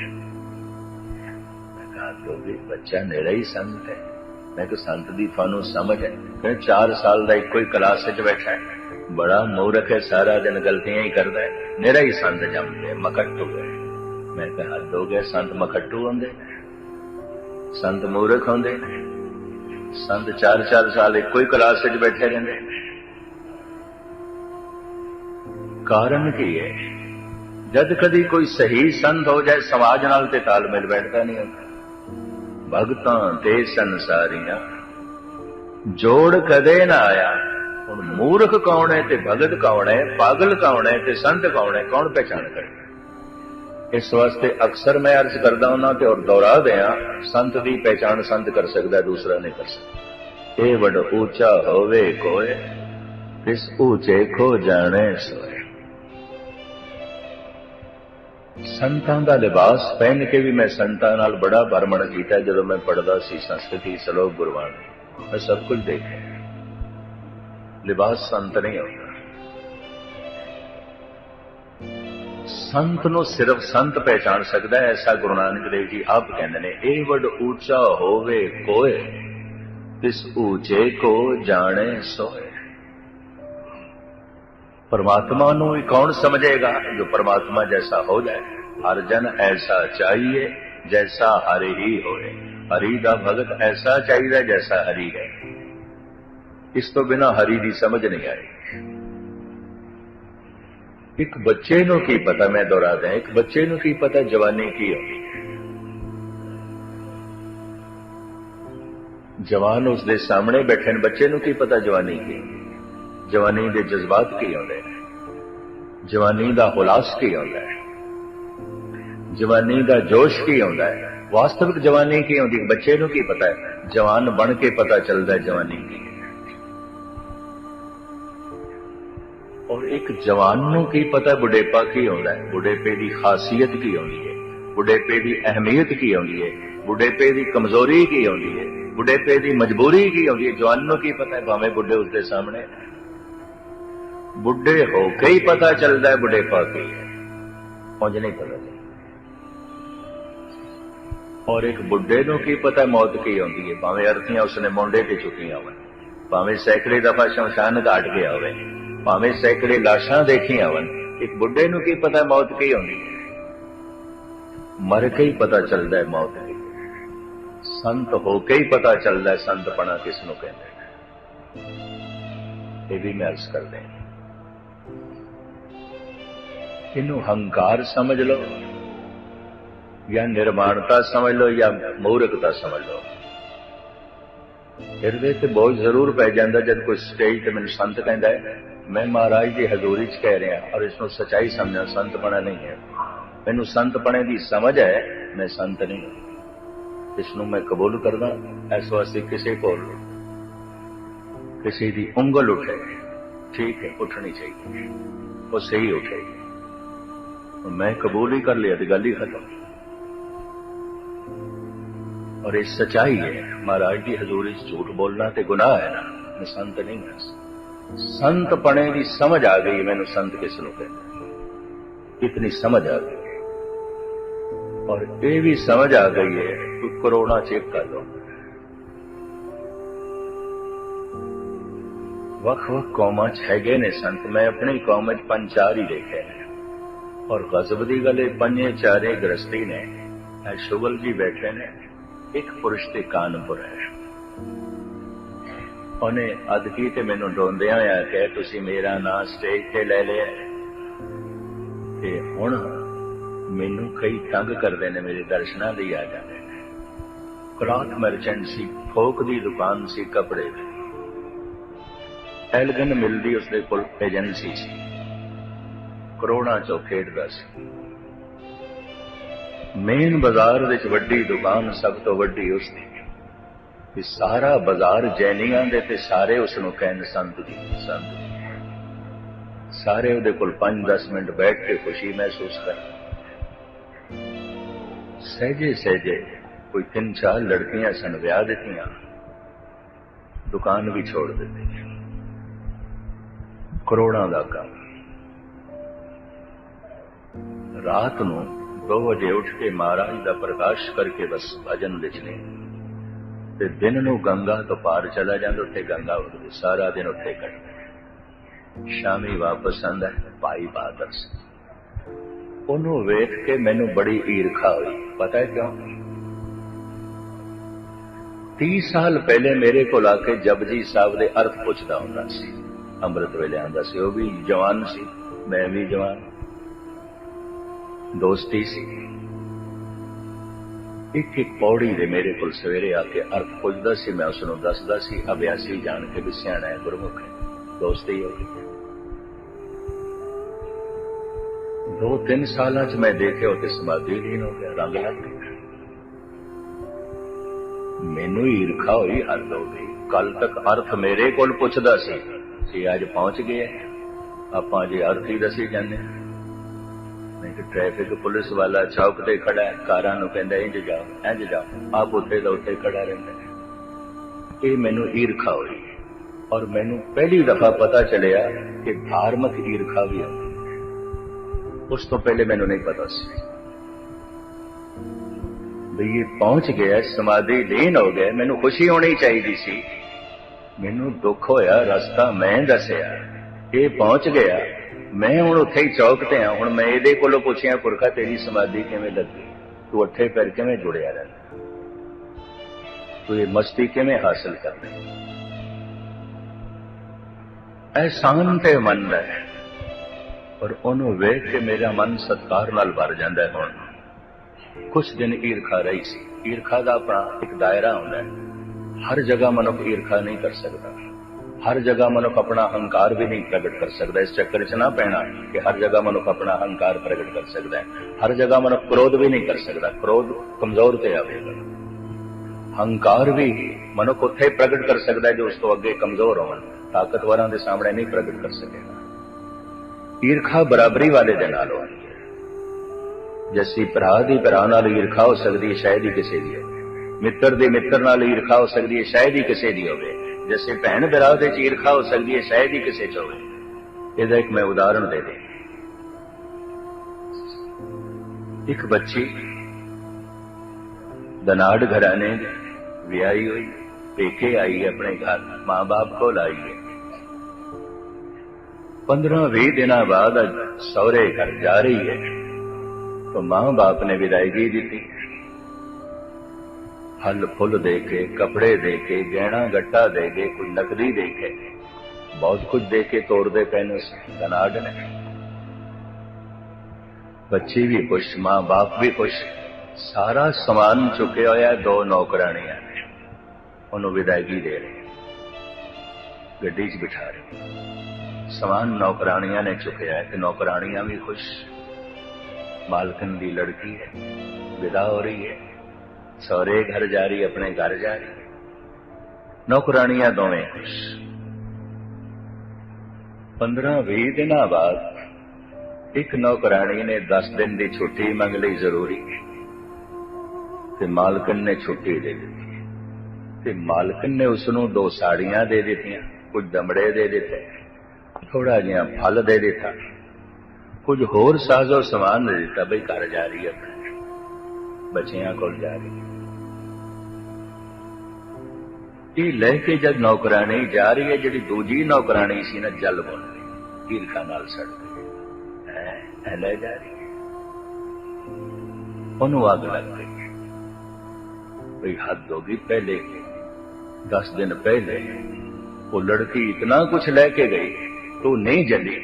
ਮੈਂ ਕਹਾ ਤੋ ਬੱਚਾ ਨਿਰਾ ਹੀ ਸੰਤ ਹੈ। ਮੈਂ ਕਿ ਸੰਤ ਦੀ ਤੁਹਾਨੂੰ ਸਮਝ ਹੈ। ਕਿ 4 ਸਾਲ ਦਾ ਇੱਕੋ ਹੀ ਕਲਾਸ ਵਿੱਚ ਬੈਠਾ ਹੈ। ਬੜਾ ਮੂਰਖ ਹੈ, ਸਾਰਾ ਦਿਨ ਗਲਤੀਆਂ ਹੀ ਕਰਦਾ ਹੈ। ਨਿਰਾ ਹੀ ਸੰਤ ਜੰਮਦੇ ਮਕਟੂ ਹੈ। ਮੈਂ ਕਿਹਾ ਹੱਦ ਹੋ ਗਿਆ। ਸੰਤ ਮਖੱਟੂ ਹੁੰਦੇ, ਸੰਤ ਮੂਰਖ ਹੁੰਦੇ, ਸੰਤ 4-4 ਸਾਲ ਇੱਕੋ ਹੀ ਕਲਾਸ ਵਿੱਚ ਬੈਠੇ ਰਹਿੰਦੇ। ਕਾਰਨ ਕੀ ਹੈ? ਜਦ ਕਦੀ ਕੋਈ ਸਹੀ ਸੰਤ ਹੋ ਜਾਏ, ਸਮਾਜ ਨਾਲ ਤੇ ਤਾਲਮੇਲ ਬੈਠਦਾ ਨਹੀਂ ਹੁੰਦਾ। ਭਗਤਾਂ ਤੇ ਸੰਸਾਰੀਆਂ, ਜੋੜ ਕਦੇ ਨਾ ਆਇਆ। ਹੁਣ ਮੂਰਖ ਕੌਣ ਹੈ ਤੇ ਭਗਤ ਕੌਣ ਹੈ, ਪਾਗਲ ਕੌਣ ਹੈ ਤੇ ਸੰਤ ਕੌਣ ਹੈ, ਕੌਣ ਪਹਿਚਾਨ ਕਰੇ ਇਸ ਵਾਸਤੇ ਅਕਸਰ ਮੈਂ ਅਰਜ਼ ਕਰਦਾ ਹਾਂ ਤੇ ਔਰ ਦੁਹਰਾ ਦਿਆਂ ਸੰਤ ਦੀ ਪਹਿਚਾਨ ਸੰਤ ਕਰ ਸਕਦਾ, ਦੂਸਰਾ ਨਹੀਂ ਕਰ ਸਕਦਾ। ਇਹ ਵੱਡ ਉੱਚਾ ਹੋਵੇ ਕੋਏ, ਇਸ ਉੱਚੇ ਕੋ ਜਾਣੇ ਸੋਏ। ਸੰਤਾਂ ਦਾ ਲਿਬਾਸ ਪਹਿਨ ਕੇ ਵੀ ਮੈਂ ਸੰਤਾਂ ਨਾਲ ਬੜਾ ਭਰਮਣ ਕੀਤਾ ਜਦੋਂ ਮੈਂ ਪੜਦਾ ਸੀ ਸੰਸਕ੍ਰਿਤੀ ਸ਼ਲੋਕ ਗੁਰਬਾਣੀ। ਮੈਂ ਸਭ ਕੁਝ ਦੇਖਿਆ। ਲਿਬਾਸ ਸੰਤ ਨਹੀਂ ਹੁੰਦਾ। ਸੰਤ ਨੂੰ ਸਿਰਫ ਸੰਤ ਪਹਿਚਾਨ ਸਕਦਾ ਹੈ ਐਸਾ ਗੁਰੂ ਨਾਨਕ ਦੇਵ ਜੀ ਆਪ ਕਹਿੰਦੇ ਨੇ ਇਹ ਵੱਡ ਉੱਚਾ ਹੋਵੇ ਕੋਏ ਤਿਸ ਉੱਚੇ ਕੋ ਜਾਣੇ ਸੋਏ परमात्मा ਨੂੰ ਵੀ ਕੌਣ ਸਮਝੇਗਾ ਜੋ परमात्मा जैसा हो जाए हर जन ऐसा चाहिए जैसा हरि ही होए हरि ਦਾ ਭਗਤ ਐਸਾ ਚਾਹੀਦਾ ਜੈਸਾ ਹਰੀ ਹੈ ਇਸ ਤੋਂ ਬਿਨਾ ਹਰੀ ਦੀ ਸਮਝ ਨਹੀਂ ਆਈ ਇੱਕ ਬੱਚੇ ਨੂੰ ਕੀ ਪਤਾ? ਮੈਂ ਦੁਹਰਾਦਾ ਇੱਕ ਬੱਚੇ ਨੂੰ ਕੀ ਪਤਾ ਜਵਾਨੀ ਕੀ ਹੁੰਦੀ ਜਵਾਨ ਉਸ ਦੇ ਸਾਹਮਣੇ ਬੈਠੇ ਨੇ, ਬੱਚੇ ਨੂੰ ਕੀ ਪਤਾ ਜਵਾਨੀ ਕੀ ਜਵਾਨੀ ਦੇ ਜਜ਼ਬਾਤ ਕੀ ਹੁੰਦੇ ਨੇ? ਜਵਾਨੀ ਦਾ ਹੁਲਾਸ ਕੀ ਹੁੰਦਾ ਹੈ? ਜਵਾਨੀ ਦਾ ਜੋਸ਼ ਕੀ ਹੁੰਦਾ ਹੈ? ਵਾਸਤਵਿਕ ਜਵਾਨੀ ਕੀ ਹੁੰਦੀ ਹੈ? ਬੱਚੇ ਨੂੰ ਕੀ ਪਤਾ ਹੈ? ਜਵਾਨ ਬਣ ਕੇ ਪਤਾ ਚੱਲਦਾ ਜਵਾਨੀ ਕੀ ਔਰ ਇੱਕ ਜਵਾਨ ਨੂੰ ਕੀ ਪਤਾ ਬੁਢੇਪਾ ਕੀ ਹੁੰਦਾ ਹੈ? ਬੁਢੇਪੇ ਦੀ ਖਾਸੀਅਤ ਕੀ ਹੁੰਦੀ ਹੈ? ਬੁਢੇਪੇ ਦੀ ਅਹਿਮੀਅਤ ਕੀ ਹੁੰਦੀ ਹੈ? ਬੁਢੇਪੇ ਦੀ ਕਮਜ਼ੋਰੀ ਕੀ ਹੁੰਦੀ ਹੈ? ਬੁਢੇਪੇ ਦੀ ਮਜਬੂਰੀ ਕੀ ਹੁੰਦੀ ਹੈ? ਜਵਾਨ ਨੂੰ ਕੀ ਪਤਾ ਹੈ ਭਾਵੇਂ ਬੁੱਢੇ ਉਸਦੇ ਸਾਹਮਣੇ ਬੁੱਢੇ ਹੋ ਕੇ ਹੀ ਪਤਾ ਚੱਲਦਾ ਹੈ ਬੁਢੇਪਾ ਕੀ ਹੈ। ਉਂਝ ਨਹੀਂ ਪਤਾ ਔਰ ਇੱਕ ਬੁੱਢੇ ਨੂੰ ਕੀ ਪਤਾ ਮੌਤ ਕੀ ਹੁੰਦੀ ਹੈ? ਭਾਵੇਂ ਅਰਥੀਆਂ ਉਸਨੇ ਮੁੰਡੇ ਤੇ ਚੁੱਕੀਆਂ ਹੋਣ, ਭਾਵੇਂ ਸੈਕੜੇ ਦਫਾ ਸ਼ਮਸ਼ਾਨ ਘਾਟ ਗਿਆ ਹੋਵੇ। ਭਾਵੇਂ ਸੈਕੜੇ ਲਾਸ਼ਾਂ ਦੇਖੀਆਂ ਵਨ ਇੱਕ ਬੁੱਢੇ ਨੂੰ ਕੀ ਪਤਾ ਮੌਤ ਕੀ ਹੁੰਦੀ ਹੈ ਮਰ ਕੇ ਹੀ ਪਤਾ ਚੱਲਦਾ ਹੈ ਮੌਤ ਕੀ ਸੰਤ ਹੋ ਕੇ ਹੀ ਪਤਾ ਚੱਲਦਾ ਹੈ ਸੰਤਪਣਾ ਕਿਸ ਨੂੰ ਕਹਿੰਦੇ ਇਹ ਵੀ ਮੈਂ ਅਰਜ਼ ਕਰਦੇ ਇਹਨੂੰ ਹੰਕਾਰ ਸਮਝ ਲਓ, ਜਾਂ ਨਿਰਮਾਣਤਾ ਸਮਝ ਲਓ, ਜਾਂ ਮੂਰਖਤਾ ਸਮਝ ਲਓ। ਹਿਰਦੇ ਤੇ ਬੋਝ ਜ਼ਰੂਰ ਪੈ ਜਾਂਦਾ ਜਦ ਕੋਈ ਸਟੇਜ ਤੇ ਮੈਨੂੰ ਸੰਤ ਕਹਿੰਦਾ ਹੈ। ਮੈਂ ਮਹਾਰਾਜ ਦੀ ਹਜ਼ੂਰੀ 'ਚ ਕਹਿ ਰਿਹਾ ਔਰ ਇਸ ਨੂੰ ਸਚਾਈ ਸਮਝਣਾ ਸੰਤ ਬਣਾ ਨਹੀਂ ਹੈ ਮੈਨੂੰ ਸੰਤ ਬਣੇ ਦੀ ਸਮਝ ਹੈ ਮੈਂ ਸੰਤ ਨਹੀਂ ਹਾਂ ਇਸ ਨੂੰ ਮੈਂ ਕਬੂਲ ਕਰਦਾ ਇਸ ਵਾਸਤੇ ਕਿਸੇ ਕੋਲ ਕਿਸੇ ਦੀ ਉਂਗਲ ਉਠੇ ਠੀਕ ਹੈ ਉੱਠਣੀ ਚਾਹੀਦੀ ਉਹ ਸਹੀ ਉਠੇ ਮੈਂ ਕਬੂਲ ਹੀ ਕਰ ਲਿਆ ਤੇ ਗੱਲ ਹੀ ਖਤਮ ਔਰ ਇਹ ਸਚਾਈ ਹੈ ਮਹਾਰਾਜ ਦੀ ਹਜ਼ੂਰੀ 'ਚ ਝੂਠ ਬੋਲਣਾ ਤੇ ਗੁਨਾਹ ਹੈ ਨਾ ਮੈਂ ਸੰਤ ਨਹੀਂ ਹਾਂ ਸੰਤ ਪਣੇ ਦੀ ਸਮਝ ਆ ਗਈ, ਮੈਨੂੰ ਸੰਤ ਕਿਸ ਨੂੰ ਕਹਿੰਦੇ ਇਤਨੀ ਸਮਝ ਆ ਗਈ। ਔਰ ਇਹ ਵੀ ਸਮਝ ਆ ਗਈ ਹੈ ਕਿ ਕਰੋਨਾ ਚੈੱਕ ਕਰ ਲਓ ਵੱਖ ਵੱਖ ਕੌਮਾਂ 'ਚ ਹੈਗੇ ਨੇ ਸੰਤ। ਮੈਂ ਆਪਣੀ ਕੌਮ 'ਚ ਪੰਜ ਚਾਰ ਹੀ ਦੇਖੇ ਨੇ। ਔਰ ਗਜ਼ਬ ਦੀ ਗੱਲ ਇਹ ਪੰਜੇ ਚਾਰੇ ਗ੍ਰਸਤੀ ਨੇ। ਐ ਸ਼ੁਗਲ ਜੀ ਬੈਠੇ ਨੇ। ਇੱਕ ਪੁਰਸ਼ ਤੇ ਕਾਨਪੁਰ ਹੈ। ਉਹਨੇ ਅਦਕੀ ਤੇ ਮੈਨੂੰ ਡੋਂਦਿਆਂ ਹੋਇਆ ਕਿ ਤੁਸੀਂ ਮੇਰਾ ਨਾਂ ਸਟੇਜ ਤੇ ਲੈ ਲਿਆ ਤੇ ਹੁਣ ਮੈਨੂੰ ਕਈ ਤੰਗ ਕਰਦੇ ਨੇ, ਮੇਰੇ ਦਰਸ਼ਨਾਂ ਲਈ ਆ ਜਾਂਦੇ ਨੇ। ਕਲਾਥ ਮਰਚੈਂਟ ਸੀ, ਫੋਕ ਦੀ ਦੁਕਾਨ ਸੀ, ਕੱਪੜੇ ਦੀ। ਐਲਗਨ ਮਿਲਦੀ ਉਸਦੇ ਕੋਲ ਏਜੰਸੀ ਸੀ। ਕਰੋੜਾਂ ਚੋਂ ਖੇਡਦਾ ਸੀ। ਮੇਨ ਬਾਜ਼ਾਰ ਵਿੱਚ ਵੱਡੀ ਦੁਕਾਨ ਸਭ ਤੋਂ ਵੱਡੀ ਉਸ ਦੀ ਕਿ ਸਾਰਾ ਬਾਜ਼ਾਰ ਜੈਨੀਆਂ ਦੇ ਤੇ ਸਾਰੇ ਉਸ ਨੂੰ ਕਹਿਣ ਸੰਤ ਜੀ, ਸੰਤ ਸਾਰੇ ਉਹਦੇ ਕੋਲ 5-10 ਮਿੰਟ ਬੈਠ ਕੇ ਖੁਸ਼ੀ ਮਹਿਸੂਸ ਕਰਨ। ਸਹਜੇ ਸਹਜੇ ਕੋਈ ਤਿੰਨ ਚਾਰ ਲੜਕੀਆਂ ਸਨ ਵਿਆਹ ਦਿੱਤੀਆਂ। ਦੁਕਾਨ ਵੀ ਛੋੜ ਦਿੱਤੀ। ਕਰੋੜਾਂ ਦਾ ਕੰਮ। ਰਾਤ ਨੂੰ 2 ਵਜੇ ਉੱਠ ਕੇ ਮਹਾਰਾਜ ਦਾ ਪ੍ਰਕਾਸ਼ ਕਰਕੇ ਬਸ ਭਜਨ ਵਿੱਚ ਨੇ ਤੇ ਦਿਨ ਨੂੰ ਗੰਗਾ ਤੋਂ ਪਾਰ ਚਲਾ ਜਾਂਦਾ, ਉੱਥੇ ਗੰਗਾ ਉੱਠਦੀ ਸਾਰਾ ਦਿਨ ਉੱਥੇ ਕੱਟਦਾ। ਸ਼ਾਮੀ ਵਾਪਸ ਆਂਦਾ ਭਾਈ ਬਹਾਦਰ ਸਿੰਘ। ਉਹਨੂੰ ਵੇਖ ਕੇ ਮੈਨੂੰ ਬੜੀ ਈਰਖਾ ਹੋਈ। ਪਤਾ ਹੈ ਕਿਉਂ? 30 ਸਾਲ ਪਹਿਲੇ ਮੇਰੇ ਕੋਲ ਆ ਕੇ ਜਪਜੀ ਸਾਹਿਬ ਦੇ ਅਰਥ ਪੁੱਛਦਾ ਹੁੰਦਾ ਸੀ। ਅੰਮ੍ਰਿਤ ਵੇਲੇ ਆਂਦਾ ਸੀ। ਉਹ ਵੀ ਜਵਾਨ ਸੀ। ਮੈਂ ਵੀ ਜਵਾਨ। ਦੋਸਤੀ ਸੀ। ਇੱਕ ਇੱਕ ਪੌੜੀ ਦੇ ਮੇਰੇ ਕੋਲ ਸਵੇਰੇ ਆ ਕੇ ਅਰਥ ਪੁੱਛਦਾ ਸੀ, ਮੈਂ ਉਸ ਨੂੰ ਦੱਸਦਾ ਸੀ, ਅਭਿਆਸੀ ਜਾਣ ਕੇ ਵੀ ਸਿਆਣਾ ਹੈ, ਗੁਰਮੁਖ ਹੈ, ਦੋਸਤੀ ਹੋ ਗਈ ਦੋ ਤਿੰਨ ਸਾਲਾਂ ਚ ਮੈਂ ਦੇਖਿਆ ਉਹ ਤੇ ਸਮਾਧੀ ਲੀਨ ਹੋ ਗਿਆ, ਰੰਗ ਲੱਗ ਗਿਆ। ਮੈਨੂੰ ਹੀ ਈਰਖਾ ਹੋਈ ਹੱਦ ਹੋ ਗਈ ਕੱਲ ਤੱਕ ਅਰਥ ਮੇਰੇ ਕੋਲ ਪੁੱਛਦਾ ਸੀ ਕਿ ਅੱਜ ਪਹੁੰਚ ਗਏ ਆਪਾਂ ਜੇ ਅਰਥ ਹੀ ਦੱਸੀ ਜਾਂਦੇ। ਹਾਂ। ਇੱਕ ਟ੍ਰੈਫਿਕ ਪੁਲਿਸ ਵਾਲਾ ਚੌਕ ਤੇ ਖੜਾ ਹੈ, ਕਾਰਾਂ ਨੂੰ ਕਹਿੰਦਾ ਇੰਜ ਜਾਓ ਇੰਜ ਜਾਓ। ਆਪ ਉੱਥੇ ਦਾ ਉੱਥੇ ਖੜਾ ਰਹਿੰਦਾ ਇਹ ਮੈਨੂੰ ਈਰਖਾ ਹੋਈ। ਔਰ ਮੈਨੂੰ ਪਹਿਲੀ ਦਫਾ ਪਤਾ ਚੱਲਿਆ ਕਿ ਧਾਰਮਿਕ ਈਰਖਾ ਵੀ ਹੁੰਦੀ ਉਸ ਤੋਂ ਪਹਿਲੇ ਮੈਨੂੰ ਨਹੀਂ ਪਤਾ ਸੀ ਵੀ ਇਹ ਪਹੁੰਚ ਗਿਆ, ਸਮਾਧੀ ਲੀਨ ਹੋ ਗਿਆ। ਮੈਨੂੰ ਖੁਸ਼ੀ ਹੋਣੀ ਚਾਹੀਦੀ ਸੀ। ਮੈਨੂੰ ਦੁੱਖ ਹੋਇਆ, ਰਸਤਾ ਮੈਂ ਦੱਸਿਆ। ਇਹ ਪਹੁੰਚ ਗਿਆ। ਮੈਂ ਹੁਣ ਉੱਥੇ ਹੀ ਚੌਕ ਤੇ ਆ ਹੁਣ ਮੈਂ ਇਹਦੇ ਕੋਲੋਂ ਪੁੱਛਿਆ, ਪੁਰਖਾ ਤੇਰੀ ਸਮਾਧੀ ਕਿਵੇਂ ਲੱਗੀ? ਤੂੰ ਉੱਥੇ ਪੈਰ ਕਿਵੇਂ ਜੁੜਿਆ ਰਹਿੰਦਾ? ਤੂੰ ਇਹ ਮਸਤੀ ਕਿਵੇਂ ਹਾਸਲ ਕਰਦਾ? ਐ ਸ਼ਾਂਤ ਹੈ ਮਨ ਦਾ ਪਰ ਉਹਨੂੰ ਵੇਖ ਕੇ ਮੇਰਾ ਮਨ ਸਤਕਾਰ ਨਾਲ ਭਰ ਜਾਂਦਾ ਹੁਣ। ਕੁਝ ਦਿਨ ਈਰਖਾ ਰਹੀ ਸੀ। ਈਰਖਾ ਦਾ ਆਪਣਾ ਇੱਕ ਦਾਇਰਾ ਹੁੰਦਾ ਹੈ। ਹਰ ਜਗ੍ਹਾ ਮਨੁੱਖ ਈਰਖਾ ਨਹੀਂ ਕਰ ਸਕਦਾ। ਹਰ ਜਗ੍ਹਾ ਮਨੁੱਖ ਆਪਣਾ ਹੰਕਾਰ ਵੀ ਨਹੀਂ ਪ੍ਰਗਟ ਕਰ ਸਕਦਾ। ਇਸ ਚੱਕਰ 'ਚ ਨਾ ਪੈਣਾ ਕਿ ਹਰ ਜਗ੍ਹਾ ਮਨੁੱਖ ਆਪਣਾ ਹੰਕਾਰ ਪ੍ਰਗਟ ਕਰ ਸਕਦਾ ਹੈ। ਹਰ ਜਗ੍ਹਾ ਮਨੁੱਖ ਕ੍ਰੋਧ ਵੀ ਨਹੀਂ ਕਰ ਸਕਦਾ। ਕ੍ਰੋਧ ਕਮਜ਼ੋਰ ਤੇ ਆਵੇਗਾ। ਹੰਕਾਰ ਵੀ ਮਨੁੱਖ ਉੱਥੇ ਪ੍ਰਗਟ ਕਰ ਸਕਦਾ ਹੈ ਜੋ ਉਸ ਤੋਂ ਅੱਗੇ ਕਮਜ਼ੋਰ ਹੋਣ, ਤਾਕਤਵਰਾਂ ਦੇ ਸਾਹਮਣੇ ਨਹੀਂ ਪ੍ਰਗਟ ਕਰ ਸਕੇਗਾ। ਈਰਖਾ ਬਰਾਬਰੀ ਵਾਲੇ ਦੇ ਨਾਲ ਹੋਣੀ ਹੈ। ਜੈਸੀ ਭਰਾ ਦੀ ਭਰਾ ਨਾਲ ਈਰਖਾ ਹੋ ਸਕਦੀ ਹੈ ਸ਼ਾਇਦ ਹੀ ਕਿਸੇ ਦੀ ਹੋਵੇ। ਮਿੱਤਰ ਦੇ ਮਿੱਤਰ ਨਾਲ ਈਰਖਾ ਹੋ ਸਕਦੀ ਹੈ ਸ਼ਾਇਦ ਹੀ ਕਿਸੇ ਦੀ ਹੋਵੇ। ਜਿਸੇ ਭੈਣ ਬਿਰਾਹ ਦੇ ਚੀਰਖਾ ਹੋ ਸਕਦੀ ਹੈ, ਸ਼ਾਇਦ ਹੀ ਕਿਸੇ ਚ ਹੋਵੇ। ਇਹਦਾ ਇੱਕ ਮੈਂ ਉਦਾਹਰਣ ਦੇ ਦੇ ਇੱਕ ਬੱਚੀ ਦਨਾੜ ਘਰਾਣੇ ਵਿਆਹੀ ਹੋਈ, ਪੇਕੇ ਆਈ ਆਪਣੇ ਘਰ, ਮਾਂ-ਬਾਪ ਕੋਲ ਆਈ ਹੈ। 15-20 ਦਿਨਾਂ ਬਾਅਦ ਸਹੁਰੇ ਘਰ ਜਾ ਰਹੀ ਹੈ। ਤਾਂ ਮਾਂ-ਬਾਪ ਨੇ ਵਿਦਾਇਗੀ ਦਿੱਤੀ। फल फुल दे के कपड़े दे के गहना गट्टा दे के कुछ नकदी दे के बहुत कुछ दे के तोड़ दे पहने धनाड ने बच्ची भी खुश माँ बाप भी खुश सारा समान चुके होया दो नौकरानियां ने ਉਹਨੂੰ ਵਿਦਾਇਗੀ ਦੇ ਰਹੇ ਗੱਡੀ 'ਚ ਬਿਠਾ ਰਹੇ ਸਮਾਨ ਨੌਕਰਾਨੀਆਂ ਨੇ ਚੁੱਕਿਆ ਹੈ ਤੇ ਨੌਕਰਾਨੀਆਂ ਵੀ ਖੁਸ਼ मालकन की लड़की है विदा हो रही है ਸਹੁਰੇ ਘਰ ਜਾ ਰਹੀ, ਆਪਣੇ ਘਰ ਜਾ ਰਹੀ। ਨੌਕਰਾਨੀਆਂ ਦੋਵੇਂ 15-20 ਦਿਨਾਂ ਬਾਅਦ ਇੱਕ ਨੌਕਰਾਨੀ ਨੇ 10 ਦਿਨ ਦੀ ਛੁੱਟੀ ਮੰਗ ਲਈ ਜ਼ਰੂਰੀ। ਤੇ ਮਾਲਕਨ ਨੇ ਛੁੱਟੀ ਦੇ ਦਿੱਤੀ। ਤੇ ਮਾਲਕਨ ਨੇ ਉਸ ਨੂੰ ਦੋ ਸਾੜੀਆਂ ਦੇ ਦਿੱਤੀਆਂ, ਕੁਝ ਦਮੜੇ ਦੇ ਦਿੱਤੇ ਥੋੜਾ ਜਿਹਾ ਫਲ ਦੇ ਦਿੱਤਾ। ਕੁਝ ਹੋਰ ਸਾਜ਼ੋ ਸਮਾਨ ਦੇ ਦਿੱਤਾ, ਬਈ ਘਰ ਜਾ ਰਹੀ ਹੈ ਆਪਣੇ ਬੱਚਿਆਂ ਕੋਲ ਜਾ ਰਹੀ ਹੈ ਇਹ ਲੈ ਕੇ ਜਦ ਨੌਕਰਾਨੀ ਜਾ ਰਹੀ ਹੈ ਜਿਹੜੀ ਦੂਜੀ ਨੌਕਰਾਨੀ ਸੀ ਨਾ ਜਲ ਬਣ ਗਈ ਈਰਖਾ ਨਾਲ ਸੜ ਗਈ ਐ ਐ ਲੈ ਜਾ ਰਹੀ ਹੈ ਉਹਨੂੰ ਅੱਗ ਲੱਗ ਗਈ ਬਈ ਹੱਦ ਹੋ ਗਈ ਪਹਿਲੇ 10 ਦਿਨ ਪਹਿਲੇ ਉਹ ਲੜਕੀ ਇਤਨਾ ਕੁਝ ਲੈ ਕੇ ਗਈ ਤੂੰ ਨਹੀਂ ਜਲੀ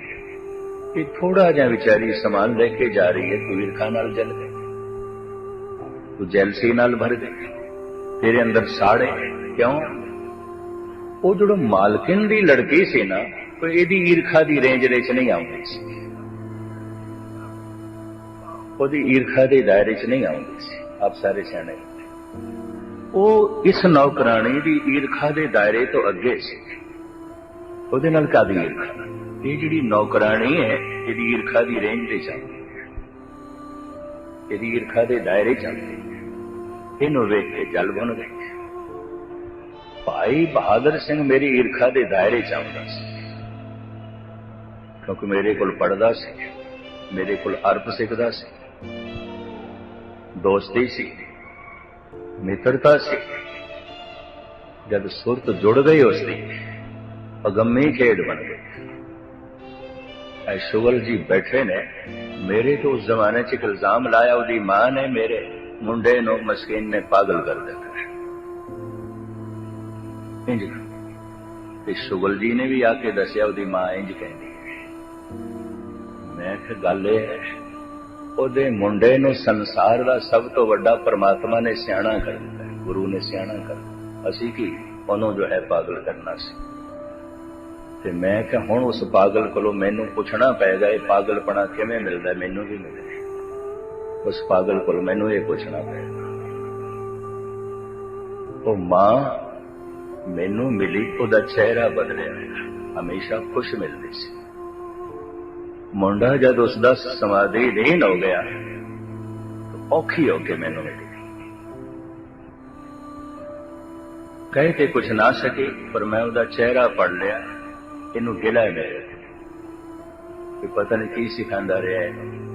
ਕਿ ਥੋੜਾ ਜਿਹਾ ਵਿਚਾਰੀ ਸਮਾਨ ਲੈ ਕੇ ਜਾ ਰਹੀ ਹੈ ਤੂੰ ਜੈਲਸੀ ਨਾਲ ਭਰ ਗਈ ਤੇਰੇ ਅੰਦਰ ਸਾੜੇ ਕਿਉਂ? ਉਹ ਜਿਹੜਾ ਮਾਲਕਿਨ ਦੀ ਲੜਕੀ ਸੀ ਨਾ ਉਹ ਇਹਦੀ ਈਰਖਾ ਦੀ ਰੇਂਜ ਦੇ ਵਿੱਚ ਨਹੀਂ ਆਉਂਦੀ ਸੀ। ਉਹਦੀ ਈਰਖਾ ਦੇ ਦਾਇਰੇ 'ਚ ਨਹੀਂ ਆਉਂਦੀ ਸੀ। ਆਪ ਸਾਰੇ ਸਿਆਣੇ। ਉਹ ਇਸ ਨੌਕਰਾਣੀ ਦੀ ਈਰਖਾ ਦੇ ਦਾਇਰੇ ਤੋਂ ਅੱਗੇ ਸੀ। ਉਹਦੇ ਨਾਲ ਕਾਦੀ ਈਰਖਾ? ਇਹ ਜਿਹੜੀ ਨੌਕਰਾਣੀ ਹੈ, ਇਹਦੀ ਈਰਖਾ ਦੀ ਰੇਂਜ ਤੇ ਚੱਲਦੀ ਹੈ। ਇਹਦੀ ਈਰਖਾ ਦੇ ਦਾਇਰੇ ਚ ਆਉਂਦੀ ਇਹਨੂੰ ਵੇਖ ਕੇ ਜਲ ਬਣ ਗਈ ਭਾਈ ਬਹਾਦਰ ਸਿੰਘ ਮੇਰੀ ਈਰਖਾ ਦੇ ਦਾਇਰੇ ਚ ਆਉਂਦਾ ਸੀ। ਕਿਉਂਕਿ ਮੇਰੇ ਕੋਲ ਪੜਦਾ ਸੀ, ਮੇਰੇ ਕੋਲ ਅਰਪ ਸਿੱਖਦਾ ਸੀ। ਦੋਸਤੀ ਸੀ, ਮਿੱਤਰਤਾ ਸੀ। ਜਦ ਸੁਰਤ ਜੁੜ ਗਈ ਉਸ ਦੀ ਅਗੰਮੀ ਖੇਡ ਬਣ ਗਈ। ਐ ਸ਼ੁਗਲ ਜੀ ਬੈਠੇ ਨੇ, ਮੇਰੇ ਤੋਂ ਉਸ ਜ਼ਮਾਨੇ 'ਚ ਇਲਜ਼ਾਮ ਲਾਇਆ, ਉਹਦੀ ਮਾਂ ਨੇ ਮੇਰੇ ਮੁੰਡੇ ਨੂੰ ਮਸਕੀਨ ਨੇ ਪਾਗਲ ਕਰ ਦਿੱਤਾ। ਇੰਜ ਤੇ ਸ਼ੁਗਲ ਜੀ ਨੇ ਵੀ ਆ ਕੇ ਦੱਸਿਆ, ਉਹਦੀ ਮਾਂ ਇੰਜ ਕਹਿੰਦੀ ਮੈਂ ਕਿਹਾ, ਗੱਲ ਇਹ ਹੈ, ਉਹਦੇ ਮੁੰਡੇ ਨੂੰ ਸੰਸਾਰ ਦਾ ਸਭ ਤੋਂ ਵੱਡਾ ਪਰਮਾਤਮਾ ਨੇ ਸਿਆਣਾ ਕਰ ਦਿੱਤਾ ਗੁਰੂ ਨੇ ਸਿਆਣਾ ਕਰ ਅਸੀਂ ਕੀ ਉਹਨੂੰ ਜੋ ਹੈ ਪਾਗਲ ਕਰਨਾ ਸੀ? ਤੇ ਮੈਂ ਕਿਹਾ, ਹੁਣ ਉਸ ਪਾਗਲ ਕੋਲੋਂ ਮੈਨੂੰ ਪੁੱਛਣਾ ਪਏਗਾ ਇਹ ਪਾਗਲਪਣਾ ਕਿਵੇਂ ਮਿਲਦਾ ਮੈਨੂੰ ਵੀ ਮਿਲਦਾ ਉਸ ਪਾਗਲ ਕੋਲ ਮੈਨੂੰ ਇਹ ਪੁੱਛਣਾ ਪਏਗਾ ਉਹ ਮਾਂ ਮੈਨੂੰ ਮਿਲੀ, ਉਹਦਾ ਚਿਹਰਾ ਬਦਲਿਆ ਹਮੇਸ਼ਾ ਖੁਸ਼ ਮਿਲਦੀ ਸੀ। ਮੁੰਡਾ ਜਦ ਉਸ ਦਾ ਸਮਾਧੀ ਲੀਨ ਹੋ ਗਿਆ, ਔਖੀ ਹੋ ਕੇ ਮੈਨੂੰ ਮਿਲੀ। ਕਹੇ ਤੇ ਕੁਛ ਨਾ ਸਕੀ, ਪਰ ਮੈਂ ਉਹਦਾ ਚਿਹਰਾ ਪੜ ਲਿਆ। ਇਹਨੂੰ ਗਿਲਾ ਹੈ ਮੇਰੇ ਤੇ। ਕਿ ਪਤਾ ਨਹੀਂ ਕੀ ਸਿਖਾਉਂਦਾ ਰਿਹਾ ਇਹਨੂੰ।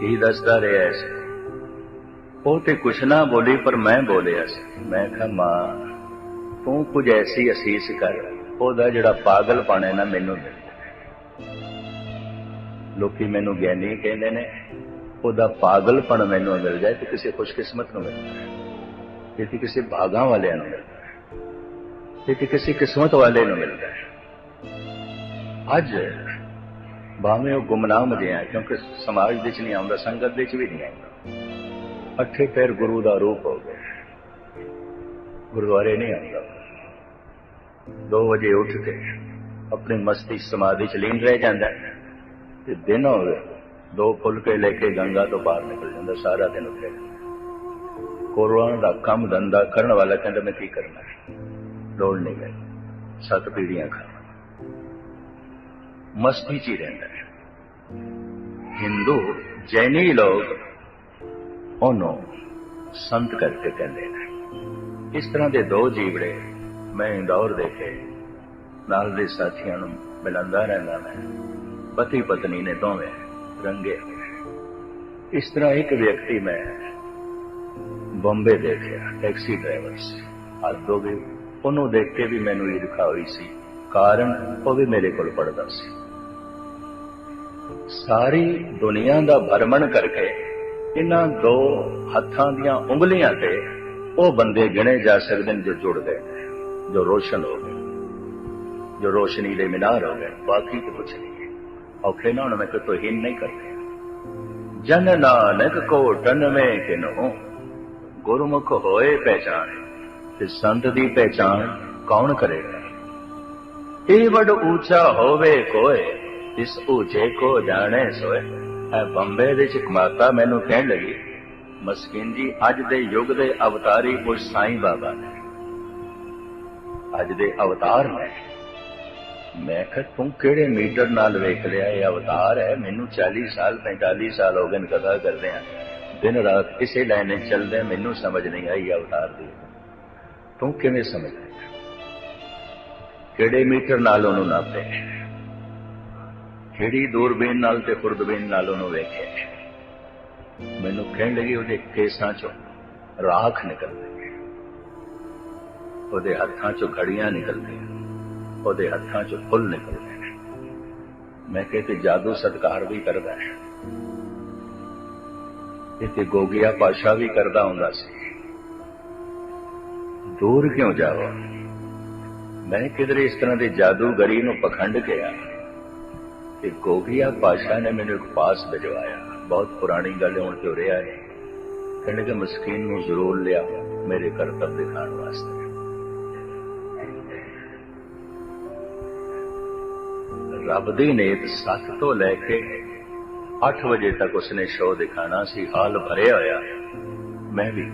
ਕੀ ਦੱਸਦਾ ਰਿਹਾ ਹੈ ਉਹ ਤੇ ਕੁਛ ਨਾ ਬੋਲੀ, ਪਰ ਮੈਂ ਬੋਲਿਆ ਸੀ। ਮੈਂ ਕਿਹਾ, ਮਾਂ, ਤੂੰ ਕੁਝ ਐਸੀ ਅਸੀਸ ਕਰ, ਉਹਦਾ ਜਿਹੜਾ ਪਾਗਲਪਣ ਹੈ ਨਾ, ਮੈਨੂੰ ਮਿਲ ਲੋਕੀ ਮੈਨੂੰ ਗਿਆਨੀ ਕਹਿੰਦੇ ਨੇ, ਉਹਦਾ ਪਾਗਲਪਣ ਮੈਨੂੰ ਮਿਲ ਜਾਏ ਤੇ ਕਿਸੇ ਖੁਸ਼ਕਿਸਮਤ ਨੂੰ ਮਿਲ ਜਾਏ। ਇਹ ਤੇ ਕਿਸੇ ਭਾਗਾਂ ਵਾਲਿਆਂ ਨੂੰ ਮਿਲਦਾ ਹੈ ਇਹ ਤੇ ਕਿਸੇ ਕਿਸਮਤ ਵਾਲੇ ਨੂੰ ਮਿਲਦਾ ਹੈ ਅੱਜ ਭਾਵੇਂ ਉਹ ਗੁਮਨਾਮ ਜਿਹਾ ਕਿਉਂਕਿ ਸਮਾਜ ਦੇ ਵਿੱਚ ਨਹੀਂ ਆਉਂਦਾ, ਸੰਗਤ ਦੇ ਵਿੱਚ ਵੀ ਨਹੀਂ ਆਉਂਦਾ। ਅੱਠੇ ਪੈਰ ਗੁਰੂ ਦਾ ਰੂਪ ਹੋ ਗਿਆ। ਗੁਰਦੁਆਰੇ ਨਹੀਂ ਆਉਂਦਾ। 2 ਵਜੇ ਉੱਠ ਕੇ ਆਪਣੀ ਮਸਤੀ ਸਮਾਧੀ ਚ ਲੀਨ ਰਹਿ ਜਾਂਦਾ ਤੇ ਦਿਨ ਹੋਵੇ, ਦੋ ਫੁੱਲ ਕੇ ਲੈ ਕੇ ਗੰਗਾ ਤੋਂ ਬਾਹਰ ਨਿਕਲ ਜਾਂਦਾ, ਸਾਰਾ ਦਿਨ ਉੱਥੇ। ਕੋਰੋਨਾ ਦਾ ਕੰਮ ਧੰਦਾ ਕਰਨ ਵਾਲਾ ਕਹਿੰਦਾ, ਮੈਂ ਕੀ ਕਰਨਾ? ਹੈ ਲੋੜ ਨਹੀਂ ਗਈ। ਸੱਤ ਪੀੜੀਆਂ ਖਾ ਮਸਤੀ ਚ ਹੀ ਰਹਿੰਦਾ ਹੈ ਹਿੰਦੂ ਜੈਨੀ ਲੋਕ ਉਹਨੂੰ ਸੰਤ ਕਰਕੇ ਕਹਿੰਦੇ ਨੇ ਇਸ ਤਰ੍ਹਾਂ ਦੇ ਦੋ ਜੀਵੜੇ ਮੈਂ ਇੰਦੌਰ ਦੇਖੇ ਨਾਲ ਦੇ ਸਾਥੀਆਂ ਨੂੰ ਮਿਲੰਦਾ ਰਹਿੰਦਾ ਮੈਂ ਪਤੀ ਪਤਨੀ ਨੇ ਦੋਵੇਂ ਰੰਗੇ ਹੋਏ। ਇਸ ਤਰ੍ਹਾਂ ਇੱਕ ਵਿਅਕਤੀ ਮੈਂ ਬੰਬੇ ਦੇਖਿਆ ਟੈਕਸੀ ਡਰਾਈਵਰ ਸੀ ਹੱਦ ਹੋ ਉਹਨੂੰ ਦੇਖ ਕੇ ਵੀ ਮੈਨੂੰ ਈਰਖਾ ਹੋਈ ਸੀ ਕਾਰਨ ਉਹ ਵੀ ਮੇਰੇ ਕੋਲ ਪੜਦਾ ਸੀ ਸਾਰੀ ਦੁਨੀਆ ਦਾ ਭਰਮਣ ਕਰਕੇ ਇਹਨਾਂ ਦੋ ਹੱਥਾਂ ਦੀਆਂ ਉਂਗਲੀਆਂ ਤੇ ਉਹ ਬੰਦੇ ਗਿਣੇ ਜਾ ਸਕਦੇ ਨੇ ਜੋ ਜੁੜ ਗਏ ਜੋ ਰੋਸ਼ਨ ਹੋ ਗਏ, ਜੋ ਰੋਸ਼ਨੀ ਦੇ ਮੀਨਾਰ ਹੋ ਗਏ, ਬਾਕੀ ਤੇ ਕੁਛ ਨਹੀਂ। ਔਖੇ ਨਾ ਹੁਣ, ਮੈਂ ਕੋਈ ਤੋਹੀਨ ਨਹੀਂ ਕਰਦੇ ਜਨ ਨਾਨਕ ਕੋ ਟਨਵੇਂ ਕਿਨੋ ਗੁਰਮੁਖ ਹੋਏ ਪਹਿਚਾਨ ਤੇ ਸੰਤ ਦੀ ਪਹਿਚਾਨ ਕੌਣ ਕਰੇਗਾ? ਇਹ ਵੱਡ ਉੱਚਾ ਹੋਵੇ ਕੋਏ ਇਸ ਉੱਚੇ ਕੋ ਜਾਣੇ ਸੋਏ। ਐ ਬੰਬੇ ਦੇ ਚ ਮੈਨੂੰ ਕਹਿਣ ਲੱਗੀ, ਮਸਕਿਨ ਜੀ, ਅੱਜ ਦੇ ਯੁੱਗ ਦੇ ਅਵਤਾਰੀ ਪੁਰਸ਼ ਸਾਈਂ ਬਾਬਾ ਨੇ। ਅੱਜ ਦੇ ਅਵਤਾਰ ਨੇ। ਮੈਂ ਕਿਹਾ, ਤੂੰ ਕਿਹੜੇ ਮੀਟਰ ਨਾਲ ਵੇਖ ਲਿਆ? ਇਹ ਅਵਤਾਰ ਹੈ। ਮੈਨੂੰ 40 ਸਾਲ 45 ਸਾਲ ਹੋ ਗਏ ਨੇ ਕਥਾ ਕਰਦੇ ਆ। ਦਿਨ ਰਾਤ ਇਸੇ ਲਾਈਨ 'ਚ ਚੱਲਦੇ, ਮੈਨੂੰ ਸਮਝ ਨਹੀਂ ਆਈ ਅਵਤਾਰ ਦੀ। ਤੂੰ ਕਿਵੇਂ ਸਮਝ ਆਇਆ ਕਿਹੜੇ ਮੀਟਰ ਨਾਲ ਉਹਨੂੰ ਨਾਪੇ ਜਿਹੜੀ ਦੂਰਬੀਨ ਨਾਲ ਤੇ ਖੁਰਦਬੀਨ ਨਾਲ ਉਹਨੂੰ ਵੇਖਿਆ ਮੈਨੂੰ ਕਹਿਣ ਲੱਗੀ ਉਹਦੇ ਕੇਸਾਂ ਚੋਂ ਰਾਖ ਨਿਕਲਦੀ ਹੈ। ਉਹਦੇ ਹੱਥਾਂ ਚੋਂ ਘੜੀਆਂ ਨਿਕਲਦੀਆਂ ਉਹਦੇ ਹੱਥਾਂ ਚੋਂ ਫੁੱਲ ਨਿਕਲਦੇ ਨੇ ਮੈਂ ਕਹਿੰਦੇ ਜਾਦੂ ਸਤਕਾਰ ਵੀ ਕਰਦਾ ਹੈ। ਇਹ ਗੋਗਿਆ ਪਾਸ਼ਾ ਵੀ ਕਰਦਾ ਹੁੰਦਾ ਸੀ। ਦੂਰ ਕਿਉਂ ਜਾਵਾਂ? ਮੈਂ ਕਿਧਰੇ ਇਸ ਤਰ੍ਹਾਂ ਦੇ ਜਾਦੂਗਰੀ ਨੂੰ ਪਖੰਡ ਗਿਆ ਤੇ ਗੋਗਿਆ ਪਾਸ਼ਾ ਨੇ ਮੈਨੂੰ ਇੱਕ ਪਾਸ ਭਿਜਵਾਇਆ ਬਹੁਤ ਪੁਰਾਣੀ ਗੱਲ ਹੁਣ ਤੇ ਹੋ ਰਿਹਾ ਹੈ ਕਹਿੰਦੇ ਕਿ ਮਸਕੀਨ ਨੂੰ ਜ਼ਰੂਰ ਲਿਆ ਮੇਰੇ ਕਰਤੱਵ ਦਿਖਾਉਣ ਵਾਸਤੇ ਰੱਬ ਦੀ ਨੇਤ 7 ਤੋਂ ਲੈ ਕੇ 8 ਵਜੇ ਤੱਕ ਉਸਨੇ ਸ਼ੋਅ ਦਿਖਾਣਾ ਸੀ ਹਾਲ ਭਰਿਆ ਹੋਇਆ ਮੈਂ ਵੀ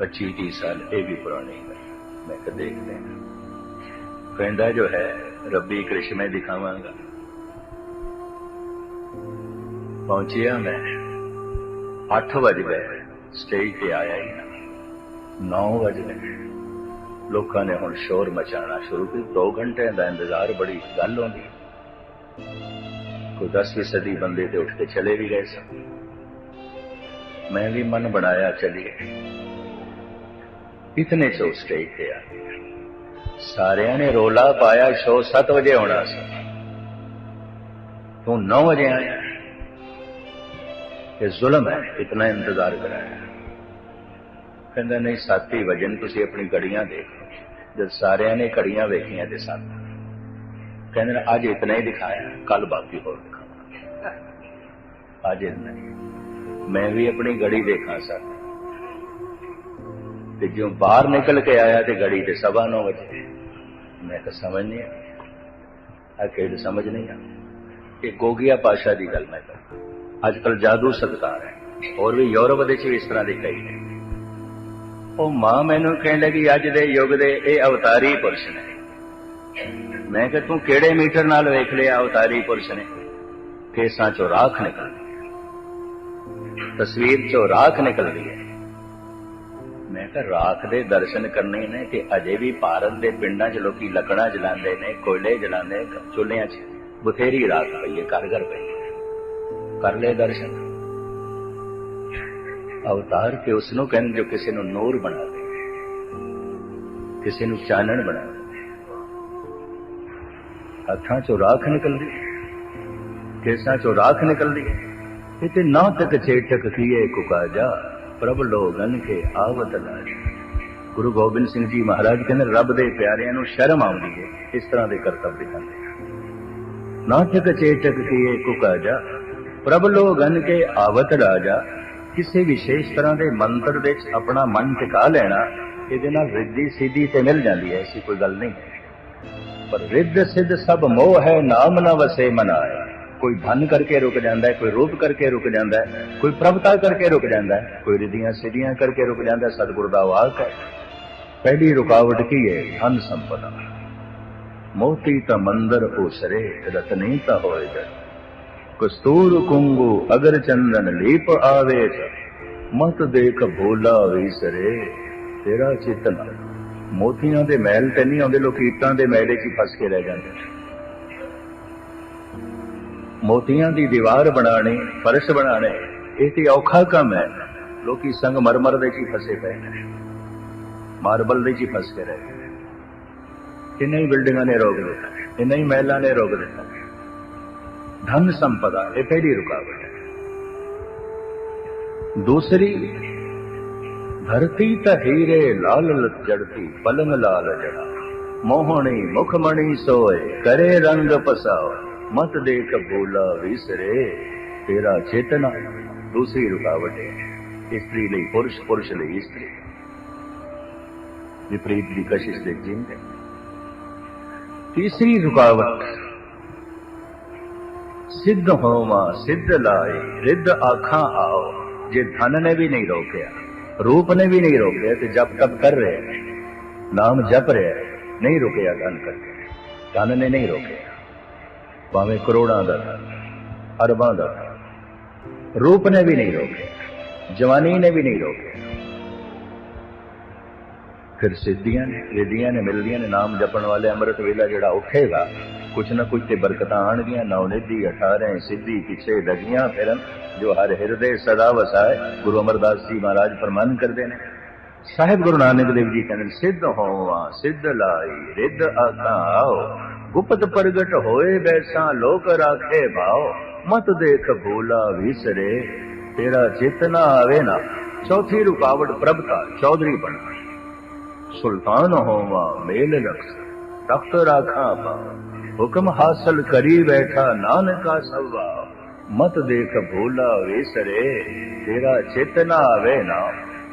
25 30 ਸਾਲ ਇਹ ਵੀ ਪੁਰਾਣੀ ਹੈ ਮੈਂ ਕਿ ਦੇਖਦੇ ਹਾਂ ਕਹਿੰਦਾ ਜੋ ਹੈ ਰੱਬੀ ਕ੍ਰਿਸ਼ਮੇ ਦਿਖਾਵਾਂਗਾ। ਪਹੁੰਚਿਆ ਮੈਂ। 8 ਵਜੇ ਗਏ। ਸਟੇਜ ਤੇ ਆਇਆ ਹੀ ਨਾ। 9 ਵਜੇ ਲੋਕਾਂ ਨੇ ਹੁਣ ਸ਼ੋਰ ਮਚਾਉਣਾ ਸ਼ੁਰੂ ਕੀਤਾ। 2 ਘੰਟੇ ਦਾ ਇੰਤਜ਼ਾਰ, ਬੜੀ ਗੱਲ ਹੁੰਦੀ ਕੋਈ 10 ਸਦੀ ਬੰਦੇ ਤੇ ਉੱਠ ਕੇ ਚਲੇ ਵੀ ਗਏ ਸਨ। ਮੈਂ ਵੀ ਮਨ ਬਣਾਇਆ ਚਲੀ ਇਤਨੇ ਚੋ ਸਟੇਜ ਤੇ ਆ ਸਾਰਿਆਂ ਨੇ ਰੋਲਾ ਪਾਇਆ, ਸ਼ੋ 7 ਵਜੇ ਹੋਣਾ ਸੀ। ਤੂੰ 9 ਵਜੇ ਆਇਆ। ਇਹ ਜ਼ੁਲਮ ਹੈ, ਇਤਨਾ ਇੰਤਜ਼ਾਰ ਕਰਾਇਆ। ਕਹਿੰਦਾ, ਨਹੀਂ, ਸਾਤੀ ਵਜਨ ਤੁਸੀਂ ਆਪਣੀ ਘੜੀਆਂ ਦੇਖੋ ਜਦ ਸਾਰਿਆਂ ਨੇ ਘੜੀਆਂ ਵੇਖੀਆਂ ਤੇ ਸੱਤ। ਕਹਿੰਦੇ ਨੇ, ਅੱਜ ਇਤਨਾ ਹੀ ਦਿਖਾਇਆ ਕੱਲ ਬਾਕੀ ਹੋਰ ਦਿਖਾਵਾਂਗੇ। ਅੱਜ ਇਤਨਾ ਹੀ। ਮੈਂ ਵੀ ਆਪਣੀ ਘੜੀ ਦੇਖਾਂ ਸਰ ਤੇ ਜਿਉਂ ਬਾਹਰ ਨਿਕਲ ਕੇ ਆਇਆ ਤੇ ਗੜੀ ਤੇ ਸਵਾ ਨੌ ਵਜੇ ਮੈਂ ਤਾਂ ਸਮਝ ਨਹੀਂ ਆ ਆ ਕਿਹੜੀ ਸਮਝ ਨਹੀਂ ਆ ਇਹ ਗੋਗਿਆ ਪਾਸ਼ਾ ਦੀ ਗੱਲ ਮੈਂ ਕਰ ਅੱਜ ਕੱਲ ਜਾਦੂ ਸਤਕਾਰ ਹੈ। ਹੋਰ ਵੀ ਯੂਰਪ ਦੇ ਚ ਵੀ ਇਸ ਤਰ੍ਹਾਂ ਦੇ ਕਈ ਨੇ। ਉਹ ਮਾਂ ਮੈਨੂੰ ਕਹਿਣ ਲੱਗੀ, ਅੱਜ ਦੇ ਯੁੱਗ ਦੇ ਇਹ ਅਵਤਾਰੀ ਪੁਰਸ਼ ਨੇ। ਮੈਂ ਕਿਹਾ, ਤੂੰ ਕਿਹੜੇ ਮੀਟਰ ਨਾਲ ਵੇਖ ਲਿਆ ਅਵਤਾਰੀ ਪੁਰਸ਼ ਨੇ? ਕੇਸਾਂ ਚੋਂ ਰਾਖ ਨਿਕਲਦੀ ਤਸਵੀਰ ਚੋਂ ਰਾਖ ਨਿਕਲਦੀ ਹੈ। ਮੈਂ ਕਿਹਾ ਰਾਖ ਦੇ ਦਰਸ਼ਨ ਕਰਨੇ ਨੇ ਕਿ ਅਜੇ ਵੀ ਭਾਰਤ ਦੇ ਪਿੰਡਾਂ 'ਚ ਲੋਕੀ ਲੱਕੜਾਂ ਜਲਾਉਂਦੇ ਨੇ ਕੋਇਲੇ ਜਲਾਉਂਦੇ ਨੇ, ਚੁੱਲ੍ਹਿਆਂ 'ਚ। ਬਥੇਰੀ ਰਾਖ ਪਈ ਹੈ ਘਰ ਘਰ ਪਈ ਕਰ ਲੈ ਦਰਸ਼ਨ। ਅਵਤਾਰ ਕੇ ਉਸ ਨੂੰ ਕਹਿੰਦੇ ਜੋ ਕਿਸੇ ਨੂੰ ਨੂਰ ਬਣਾ ਦੇ ਕਿਸੇ ਨੂੰ ਚਾਨਣ ਬਣਾ ਦੇ। ਹੱਥਾਂ ਚੋਂ ਰਾਖ ਨਿਕਲਦੀ ਕੇਸਾਂ ਚੋਂ ਰਾਖ ਨਿਕਲਦੀ ਇਹ ਤੇ ਨਾ ਤੱਕ ਛੇਟਕ ਕੀਏ ਕੁਕਾਜਾ ਪ੍ਰਭ ਲੋਗਨ ਕੇ ਆਵਤ ਲਾਜ। ਗੁਰੂ ਗੋਬਿੰਦ ਸਿੰਘ ਜੀ ਮਹਾਰਾਜ ਕਹਿੰਦੇ, ਰੱਬ ਦੇ ਪਿਆਰਿਆਂ ਨੂੰ ਸ਼ਰਮ ਆਉਂਦੀ ਹੈ ਇਸ ਤਰ੍ਹਾਂ ਦੇ ਕਰਤੱਵ ਦਿਖਾਉਂਦੇ ਨਾ ਤੱਕ ਛੇਟਕ ਕੀਏ ਕੁਕਾਜਾ ਪ੍ਰਭ ਲੋਗਨ ਕੇ ਆਵਤ ਰਾਜਾ ਕਿਸੇ ਵਿਸ਼ੇਸ਼ ਤਰ੍ਹਾਂ ਦੇ ਮੰਤਰ ਵਿੱਚ ਆਪਣਾ ਮਨ ਟਿਕਾ ਲੈਣਾ, ਇਹਦੇ ਨਾਲ ਰਿੱਧੀ ਸਿੱਧੀ ਤੇ ਮਿਲ ਜਾਂਦੀ ਹੈ, ਐਸੀ ਕੋਈ ਗੱਲ ਨਹੀਂ। ਪਰ ਰਿੱਧ ਸਿੱਧ ਸਭ ਮੋਹ ਹੈ, ਨਾਮ ਨਾ ਵਸੇ ਮਨਾਏ ਕੋਈ ਧਨ ਕਰਕੇ ਰੁਕ ਜਾਂਦਾ ਹੈ, ਕੋਈ ਰੂਪ ਕਰਕੇ ਰੁਕ ਜਾਂਦਾ ਹੈ, ਕੋਈ ਪ੍ਰਭਤਾ ਕਰਕੇ ਰੁਕ ਜਾਂਦਾ ਹੈ, ਕੋਈ ਰਿੱਧੀਆਂ ਸਿਧੀਆਂ ਕਰਕੇ ਰੁਕ ਜਾਂਦਾ ਸਤਿਗੁਰ ਦਾ ਵਾਕ ਹੈ। ਪਹਿਲੀ ਰੁਕਾਵਟ ਕੀ ਹੈ? ਧਨ ਸੰਪਦਾ ਮੋਤੀ ਤਾਂ ਮੰਦਰ ਉਸਰੇ, ਰਤਨੀ ਤਾਂ ਹੋਏ ਜਨ ਕਸਤੂਰ ਕੁੰਗੂ ਅਗਰ ਚੰਦਨ ਲੀਪ ਆਵੇ ਮਤ ਦੇਖ ਭੋਲਾ ਵਿਸਰੇ, ਤੇਰਾ ਚਿਤਨ ਮੋਤੀਆਂ ਦੇ ਮਹਿਲ ਤੇ ਨਹੀਂ ਆਉਂਦੇ, ਲੋਕ ਇੱਟਾਂ ਦੇ ਮਹਿਲੇ 'ਚ ਹੀ ਫਸ ਕੇ ਰਹਿ ਜਾਂਦੇ ਮੋਤੀਆਂ ਦੀ ਦੀਵਾਰ ਬਣਾਣੀ ਫਰਸ਼ ਬਣਾਣੇ ਇਹ ਤੇ ਔਖਾ ਕੰਮ ਹੈ। ਲੋਕੀ ਸੰਗ ਮਰਮਰ ਦੇ 'ਚ ਹੀ ਫਸੇ ਪਏ ਨੇ। ਮਾਰਬਲ ਦੇ 'ਚ ਹੀ ਫਸ ਕੇ ਰਹੇ ਨੇ। ਕਿੰਨੇ ਹੀ ਬਿਲਡਿੰਗਾਂ ਨੇ ਰੋਕ ਦਿੱਤਾ ਇਹਨਾਂ ਹੀ ਮਹਿਲਾਂ ਨੇ ਰੋਕ ਦਿੱਤਾ। ਧਨ ਸੰਪਦਾ, ਇਹ ਪਹਿਲੀ ਰੁਕਾਵਟ ਹੈ। ਦੂਸਰੀ, ਧਰਤੀ ਤਾਂ ਹੀਰੇ ਲਾਲ ਲਤ ਜੜਤੀ, ਪਲੰਗ ਲਾਲ ਜੜਾ। ਮੋਹਣੀ ਮੁਖਮਣੀ ਸੋਏ, ਕਰੇ ਰੰਗ ਪਸਾਓ ਮਤ ਦੇ ਭੂਲਾ ਵਿਸਰੇ, ਤੇਰਾ ਚੇਤਨਾ ਦੂਸਰੀ ਰੁਕਾਵਟ ਹੈ ਇਸਤਰੀ ਲਈ ਪੁਰਸ਼ ਪੁਰਸ਼ ਲਈ ਇਸਤਰੀ। ਵਿਪਰੀਤ ਦੀ ਕਸ਼ਿਸ਼ ਦੇ ਜਿੰਦ ਤੀਸਰੀ ਰੁਕਾਵਟ, ਸਿੱਧ ਹੋਵਾ, ਸਿੱਧ ਲਾਏ, ਰਿੱਧ ਆਖਾਂ ਆਓ, ਜੇ ਧਨ ਨੇ ਵੀ ਨਹੀਂ ਰੋਕਿਆ, ਰੂਪ ਨੇ ਵੀ ਨਹੀਂ ਰੋਕਿਆ, ਤੇ ਜਪ ਤਪ ਕਰ ਰਿਹਾ ਨਾਮ ਜਪ ਰਿਹਾ ਨਹੀਂ ਰੁਕਿਆ, ਧਨ ਕਰਕੇ ਧਨ ਨੇ ਨਹੀਂ ਰੋਕਿਆ। ਭਾਵੇਂ ਕਰੋੜਾਂ ਦਾ ਅਰਬਾਂ ਦਾ ਰੂਪ ਨੇ ਵੀ ਨਹੀਂ ਰੋਕਿਆ ਜਵਾਨੀ ਨੇ ਵੀ ਨਹੀਂ ਰੋਕਿਆ। ਫਿਰ ਸਿੱਧੀਆਂ ਨੇ ਰਿੱਧੀਆਂ ਨੇ ਮਿਲਦੀਆਂ ਨੇ ਨਾਮ ਜਪਣ ਵਾਲੇ ਅੰਮ੍ਰਿਤ ਵੇਲਾ ਜਿਹੜਾ ਉੱਠੇਗਾ ਕੁਛ ਨਾ ਕੁਛ ਤੇ ਬਰਕਤਾਂ ਆਣਗੀਆਂ ਨੌ ਨਿਧੀ 18 ਸਿੱਧੀ ਪਿੱਛੇ ਲੱਗੀਆਂ ਫਿਰਨ ਜੋ ਹਰ ਹਿਰਦੇ ਸਦਾ ਵਸਾਏ ਗੁਰੂ ਅਮਰਦਾਸ ਜੀ ਮਹਾਰਾਜ ਫਰਮਾਨ ਕਰਦੇ ਨੇ। ਸਾਹਿਬ ਗੁਰੂ ਨਾਨਕ ਦੇਵ ਜੀ ਕਹਿੰਦੇ ਨੇ, ਸਿੱਧ ਹੋਵਾ ਸਿੱਧ ਲਾਈ ਰਿੱਧ ਆਖਾਂ ਆਓ ਗੁਪਤ ਪ੍ਰਗਟ ਹੋਏ ਬੈਸਾ ਲੋਕ ਰਾਖੇ ਭਾਓ। ਮਤ ਦੇਖ ਭੂਲਾ ਵਿਸਰੇ, ਤੇਰਾ ਚੇਤਨਾ ਆਵੇ ਨਾ। ਚੌਥੀ ਰੁਕਾਵਟ ਪ੍ਰਭਤਾ, ਚੌਧਰੀ ਬਣਨਾ ਸੁਲਤਾਨ ਹੋਵਾ ਮੇਲ ਰਖਸ, ਤਖਤ ਰਾਖਾ ਪਾ ਹੁਕਮ ਹਾਸਲ ਕਰੀ ਬੈਠਾ ਨਾਨਕਾ ਸਵਾ। ਮਤ ਦੇਖ ਭੂਲਾ ਵਿਸਰੇ, ਤੇਰਾ ਚੇਤਨਾ ਆਵੇ ਨਾ।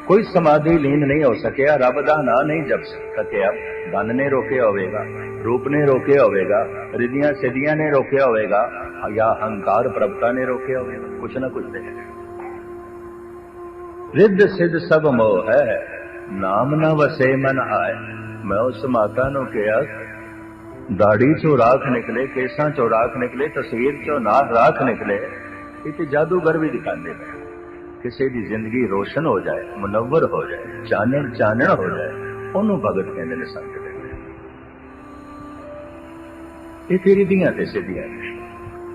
ਕੋਈ ਸਮਾਧੀ ਲੀਨ ਨਹੀਂ ਹੋ ਸਕਿਆ, ਰੱਬ ਦਾ ਨਾਂ ਨਹੀਂ ਜਪ ਸਕਿਆ ਧਨ ਨੇ ਰੋਕਿਆ ਹੋਵੇਗਾ। ਰੂਪ ਨੇ ਰੋਕਿਆ ਹੋਵੇਗਾ, ਰਿਧੀਆਂ ਸਿੱਧੀਆਂ ਨੇ ਰੋਕਿਆ ਹੋਵੇਗਾ, ਜਾਂ ਹੰਕਾਰ ਪ੍ਰਭਤਾ ਨੇ ਰੋਕਿਆ ਹੋਵੇਗਾ, ਕੁਛ ਨਾ ਕੁਛ ਤੇ ਰਿੱਧ ਸਿੱਧ ਸਭ ਮੋਹ ਹੈ, ਨਾਮ ਨਾ ਵਸੇ ਮਨ ਆਏ ਮੈਂ ਉਸ ਮਾਤਾ ਨੂੰ ਕਿਹਾ, ਦਾੜੀ ਚੋਂ ਰਾਖ ਨਿਕਲੇ, ਕੇਸਾਂ ਚੋਂ ਰਾਖ ਨਿਕਲੇ, ਤਸਵੀਰ ਚੋਂ ਨਾ ਰਾਖ ਨਿਕਲੇ ਇਹ ਤੇ ਜਾਦੂਗਰ ਵੀ ਦਿਖਾਉਂਦੇ ਨੇ। ਕਿਸੇ ਦੀ ਜ਼ਿੰਦਗੀ ਰੋਸ਼ਨ ਹੋ ਜਾਏ, ਮੁਨਵਰ ਹੋ ਜਾਏ, ਚਾਨਣ ਚਾਨਣ ਹੋ ਜਾਏ, ਉਹਨੂੰ ਭਗਤ ਕਹਿੰਦੇ ਨੇ ਸੰਤ ਦੇ ਇਹ ਤੇਰੀ ਦੀਆਂ ਤੇ ਸਿੱਧੀਆਂ ਨੇ।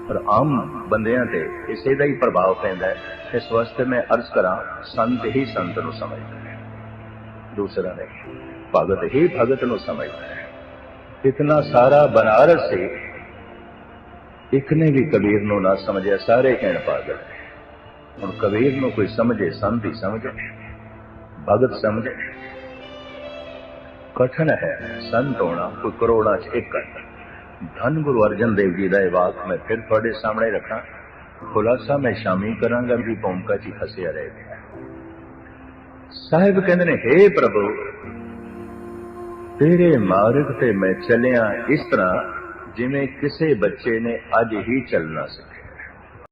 ਪਰ ਆਮ ਬੰਦਿਆਂ ਤੇ ਇਸੇ ਦਾ ਹੀ ਪ੍ਰਭਾਵ ਪੈਂਦਾ ਹੈ। ਇਸ ਵਾਸਤੇ ਮੈਂ ਅਰਜ਼ ਕਰਾਂ, ਸੰਤ ਹੀ ਸੰਤ ਨੂੰ ਸਮਝਦਾ ਹੈ। ਦੂਸਰਾ ਨਹੀਂ ਭਗਤ ਹੀ ਭਗਤ ਨੂੰ ਸਮਝਦਾ ਹੈ। ਇਤਨਾ ਸਾਰਾ ਬਨਾਰਸ ਸੀ ਇੱਕ ਨੇ ਵੀ ਕਬੀਰ ਨੂੰ ਨਾ ਸਮਝਿਆ, ਸਾਰੇ ਕਹਿਣ ਪਾਗਲ ਹੁਣ ਕਬੀਰ ਨੂੰ ਕੋਈ ਸਮਝੇ, ਸੰਤ ਹੀ ਸਮਝੇ, ਭਗਤ ਸਮਝੇ। ਕਠਨ ਹੈ, ਸੰਤ ਹੋਣਾ ਕੋਈ ਕਰੋੜਾਂ ਚ ਇੱਕ ਹੈ ਧੰਨ ਗੁਰੂ ਅਰਜਨ ਦੇਵ ਜੀ ਦਾ ਇਹ ਵਾਕ ਮੈਂ ਫਿਰ ਤੁਹਾਡੇ ਸਾਹਮਣੇ ਰੱਖਾਂ। ਖੁਲਾਸਾ ਮੈਂ ਸ਼ਾਮੀ ਕਰਾਂਗਾ ਵੀ ਭੂਮਿਕਾ ਚ ਹੀ ਰਹਿ ਗਿਆ। ਸਾਹਿਬ ਕਹਿੰਦੇ ਨੇ हे ਪ੍ਰਭੂ, ਤੇਰੇ ਮਾਰਗ ਤੇ ਮੈਂ ਚੱਲਿਆ ਇਸ ਤਰ੍ਹਾਂ ਜਿਵੇਂ ਕਿਸੇ ਬੱਚੇ ਨੇ ਅੱਜ ਹੀ ਚੱਲਣਾ ਸੀ।